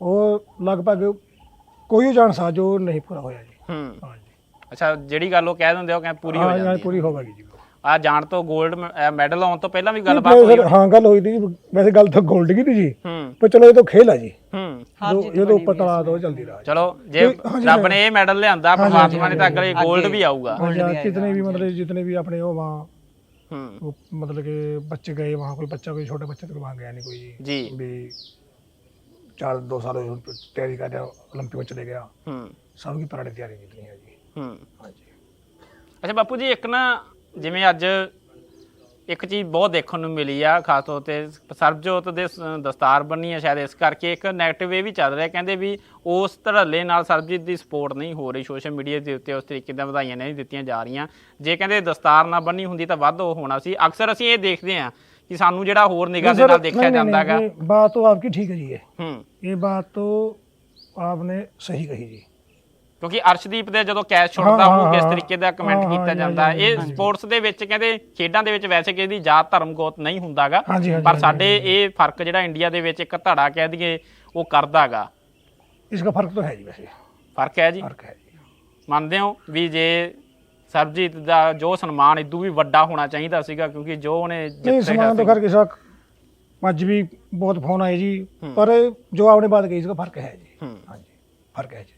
वो लगभग कोई चांस था जो नहीं पूरा होया जी ਹੂੰ हाँ जी ਅੱਛਾ ਜਿਹੜੀ ਗੱਲ ਉਹ ਕਹਿ ਦਿੰਦੇ ਉਹ ਕਹਿੰਦੇ ਪੂਰੀ ਹੋ हाँ, हाँ, ਜਾਂਦੀ ਹੈ पूरी होगी जी ਆ ਜਾਣ ਤੋਂ 골ਡ ਮੈਡਲ ਆਉਣ ਤੋਂ ਪਹਿਲਾਂ ਵੀ ਗੱਲਬਾਤ ਹੋਈ ਹਾਂ ਗੱਲ ਹੋਈ ਦੀ ਵੈਸੇ ਗੱਲ ਤਾਂ ਗੋਲਡ ਦੀ ਜੀ। ਹੂੰ। ਪਰ ਚਲੋ ਇਹ ਤਾਂ ਖੇਲ ਆ ਜੀ। ਹੂੰ। ਇਹ ਤਾਂ ਉੱਪਰ ਤਲਾ ਤੋਂ ਜਲਦੀ ਰਾਜ ਚਲੋ ਜੇ ਰੱਬ ਨੇ ਇਹ ਮੈਡਲ ਲਿਆਂਦਾ ਪਰਮਾਤਮਾ ਨੇ ਤਾਂ ਅਗਲੇ 골ਡ ਵੀ ਆਊਗਾ। ਜਿਤਨੇ ਵੀ ਮਤਲਬ ਜਿਤਨੇ ਵੀ ਆਪਣੇ ਉਹ ਵਾਂ ਹੂੰ। ਮਤਲਬ ਕਿ ਬੱਚੇ ਗਏ ਵਾਂ ਕੋਈ ਬੱਚਾ ਕੋਈ ਛੋਟੇ ਬੱਚੇ ਤੱਕ ਗਿਆ ਨਹੀਂ ਕੋਈ। ਜੀ। ਜੀ ਵੀ ਚਾਰ ਦੋ ਸਾਲ ਹੋਏ ਹੁਣ ਤਿਆਰੀ ਕਰ ਰਿਹਾ 올림픽 ਵਿੱਚ ਚਲੇ ਗਿਆ। ਹੂੰ। ਸਭ ਦੀ ਪੁਰਾਣੀ ਤਿਆਰੀ ਜਿਤਨੀ ਹੈ ਜੀ। ਹੂੰ। ਹਾਂਜੀ ਅੱਛਾ ਬਾਪੂ ਜੀ ਇੱਕ ਨਾ ਜਿਵੇਂ ਅੱਜ ਇੱਕ ਚੀਜ਼ ਬਹੁਤ ਦੇਖਣ ਨੂੰ ਮਿਲੀ ਆ ਖਾਸ ਤੌਰ ਤੇ ਸਰਬਜੋਤ ਦੇ ਦਸਤਾਰ ਬੰਨੀ ਆ ਸ਼ਾਇਦ ਇਸ ਕਰਕੇ ਇੱਕ ਨੈਗੇਟਿਵ ਇਹ ਵੀ ਚੱਲ ਰਿਹਾ ਕਹਿੰਦੇ ਵੀ ਉਸ ਧੜੱਲੇ ਨਾਲ ਸਰਬਜੀਤ ਦੀ ਸਪੋਰਟ ਨਹੀਂ ਹੋ ਰਹੀ ਸੋਸ਼ਲ ਮੀਡੀਆ ਦੇ ਉੱਤੇ ਉਸ ਤਰੀਕੇ ਦੀਆਂ ਵਧਾਈਆਂ ਨਹੀਂ ਦਿੱਤੀਆਂ ਜਾ ਰਹੀਆਂ। ਜੇ ਕਹਿੰਦੇ ਦਸਤਾਰ ਨਾ ਬੰਨੀ ਹੁੰਦੀ ਤਾਂ ਵੱਧ ਉਹ ਹੋਣਾ ਸੀ। ਅਕਸਰ ਅਸੀਂ ਇਹ ਦੇਖਦੇ ਆ ਕਿ ਸਾਨੂੰ ਜਿਹੜਾ ਹੋਰ ਨਿਗਾਹ ਦੇ ਨਾਲ ਦੇਖਿਆ ਜਾਂਦਾ ਹੈਗਾ। ਬਾਤ ਉਹ आपकी ठीक है जी ये। हम्म ये बात तो आपने सही कही ਕਿਉਂਕਿ ਅਰਸ਼ਦੀਪ ਦੇ ਜਦੋਂ ਕੈਚ ਛੁੱਟਦਾ ਉਹਨੂੰ ਕਿਸ ਤਰੀਕੇ ਦਾ ਕਮੈਂਟ ਕੀਤਾ ਜਾਂਦਾ? ਇਹ ਸਪੋਰਟਸ ਦੇ ਵਿੱਚ ਕਹਿੰਦੇ ਖੇਡਾਂ ਦੇ ਵਿੱਚ ਵੈਸੇ ਕਿਸੇ ਦੀ ਜਾਤ ਧਰਮ ਗੋਤ ਨਹੀਂ ਹੁੰਦਾਗਾ ਪਰ ਸਾਡੇ ਇਹ ਫ਼ਰਕ ਜਿਹੜਾ ਇੰਡੀਆ ਦੇ ਵਿੱਚ ਇੱਕ ਧੜਾ ਕਹਿ ਦਈਏ ਉਹ ਕਰਦਾਗਾ। ਇਸ ਦਾ ਫ਼ਰਕ ਤਾਂ ਹੈ ਜੀ ਵੈਸੇ। ਫ਼ਰਕ ਹੈ ਜੀ? ਫ਼ਰਕ ਹੈ ਜੀ। ਮੰਨਦੇ ਹੋ ਵੀ ਜੇ ਸਰਬਜੀਤ ਦਾ ਜੋ ਸਨਮਾਨ ਇਦੋਂ ਵੀ ਵੱਡਾ ਹੋਣਾ ਚਾਹੀਦਾ ਸੀਗਾ ਕਿਉਂਕਿ ਜੋ ਉਹਨੇ ਜਿੱਤੇਗਾ ਸਨਮਾਨ ਤੋਂ ਕਰਕੇ ਸਕ ਅੱਜ ਵੀ ਬਹੁਤ ਫੋਨ ਆਏ ਜੀ ਪਰ ਜੋ ਆਪਣੇ ਬਾਤ ਕਹੀ ਸੀਗਾ ਫ਼ਰਕ ਹੈ ਜੀ। ਹਾਂਜੀ ਫ਼ਰਕ ਹੈ ਜੀ।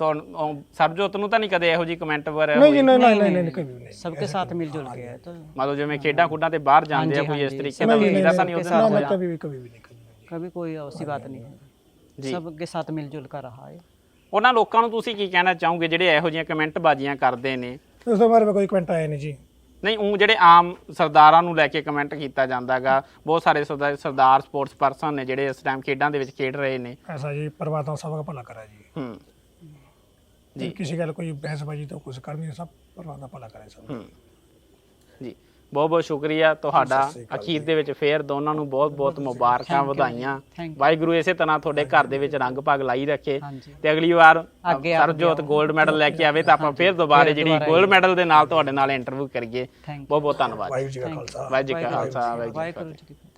ਤੁਹਾਨੂੰ ਉਹ ਸਰਬਜੋਤ ਨੂੰ ਤਾਂ ਨਹੀਂ ਕਦੇ ਇਹੋ ਜੀ ਕਮੈਂਟ ਵਗੈਰਾ नहीं ਹੋਈ? जी नहीं नहीं नहीं नहीं कभी भी नहीं सबके साथ मिलजुल के है तो ਮਤਲਬ ਜਿਵੇਂ ਖੇਡਾਂ ਖੁੱਡਾਂ ਤੇ ਬਾਹਰ ਜਾਂਦੇ ਆ ਹਾਂਜੀ, ਕੋਈ ਇਸ ਹਾਂਜੀ, ਤਰੀਕੇ ਦਾ नहीं ਕੋਈ नहीं ਐਸਾ ਨਹੀਂ नहीं, ਉਹਦੇ ना, ਨਾਲ ना, ਹੋਇਆ कभी भी कभी भी नहीं कभी भी कभी कोई ऐसी बात नहीं है जी। सबके साथ मिलजुल कर रहा है ਉਹਨਾਂ ਲੋਕਾਂ ਨੂੰ ਤੁਸੀਂ ਕੀ ਕਹਿਣਾ ਚਾਹੋਗੇ ਜਿਹੜੇ ਇਹੋ ਜਿਹੀਆਂ ਕਮੈਂਟ ਬਾਜ਼ੀਆਂ ਕਰਦੇ ਨੇ नहीं उसके बारे में कोई कमेंट आया नहीं जी ਨਹੀਂ ਉਹ ਜਿਹੜੇ ਆਮ ਸਰਦਾਰਾਂ ਨੂੰ ਲੈ ਕੇ ਕਮੈਂਟ ਕੀਤਾ ਜਾਂਦਾਗਾ ਬਹੁਤ ਸਾਰੇ ਸਰਦਾਰ ਸਰਦਾਰ ਸਪੋਰਟਸ ਪਰਸਨ ਨੇ ਜਿਹੜੇ ਇਸ ਟਾਈਮ ਖੇਡਾਂ ਦੇ ਵਿੱਚ ਖੇਡ ਰਹੇ ਨੇ ऐसा जी परमात्मा सबका भला करा जी ਹੂੰ ਜੀ ਕਿਸੇ ਗੱਲ ਕੋਈ ਬਹਿਸਬਾਜੀ ਤੋਂ ਕੁਝ ਕਰਨੀ ਸਭ ਪਰਵਾਹ ਦਾ ਭਲਾ ਕਰੇ ਸਭ। ਜੀ ਬਹੁਤ ਬਹੁਤ ਸ਼ੁਕਰੀਆ ਤੁਹਾਡਾ ਅਖੀਰ ਦੇ ਵਿੱਚ ਫੇਰ ਦੋਨਾਂ ਨੂੰ ਬਹੁਤ ਬਹੁਤ ਮੁਬਾਰਕਾਂ ਵਧਾਈਆਂ। ਵਾਹਿਗੁਰੂ ਇਸੇ ਤਰ੍ਹਾਂ ਤੁਹਾਡੇ ਘਰ ਦੇ ਵਿੱਚ ਰੰਗ ਭਾਗ ਲਾਈ ਰੱਖੇ। ਤੇ ਅਗਲੀ ਵਾਰ ਸਰਜੋਤ 골ਡ ਮੈਡਲ ਲੈ ਕੇ ਆਵੇ ਤਾਂ ਆਪਾਂ ਫੇਰ ਦੁਬਾਰੇ ਜਿਹੜੀ 골ਡ ਮੈਡਲ ਦੇ ਨਾਲ ਤੁਹਾਡੇ ਨਾਲ ਇੰਟਰਵਿਊ ਕਰੀਏ। ਬਹੁਤ ਬਹੁਤ ਧੰਨਵਾਦ। ਵਾਹਿਗੁਰੂ ਜੀ ਕਾ ਖਾਲਸਾ ਵਾਹਿਗੁਰੂ ਜੀ ਕੀ ਫਤਿਹ।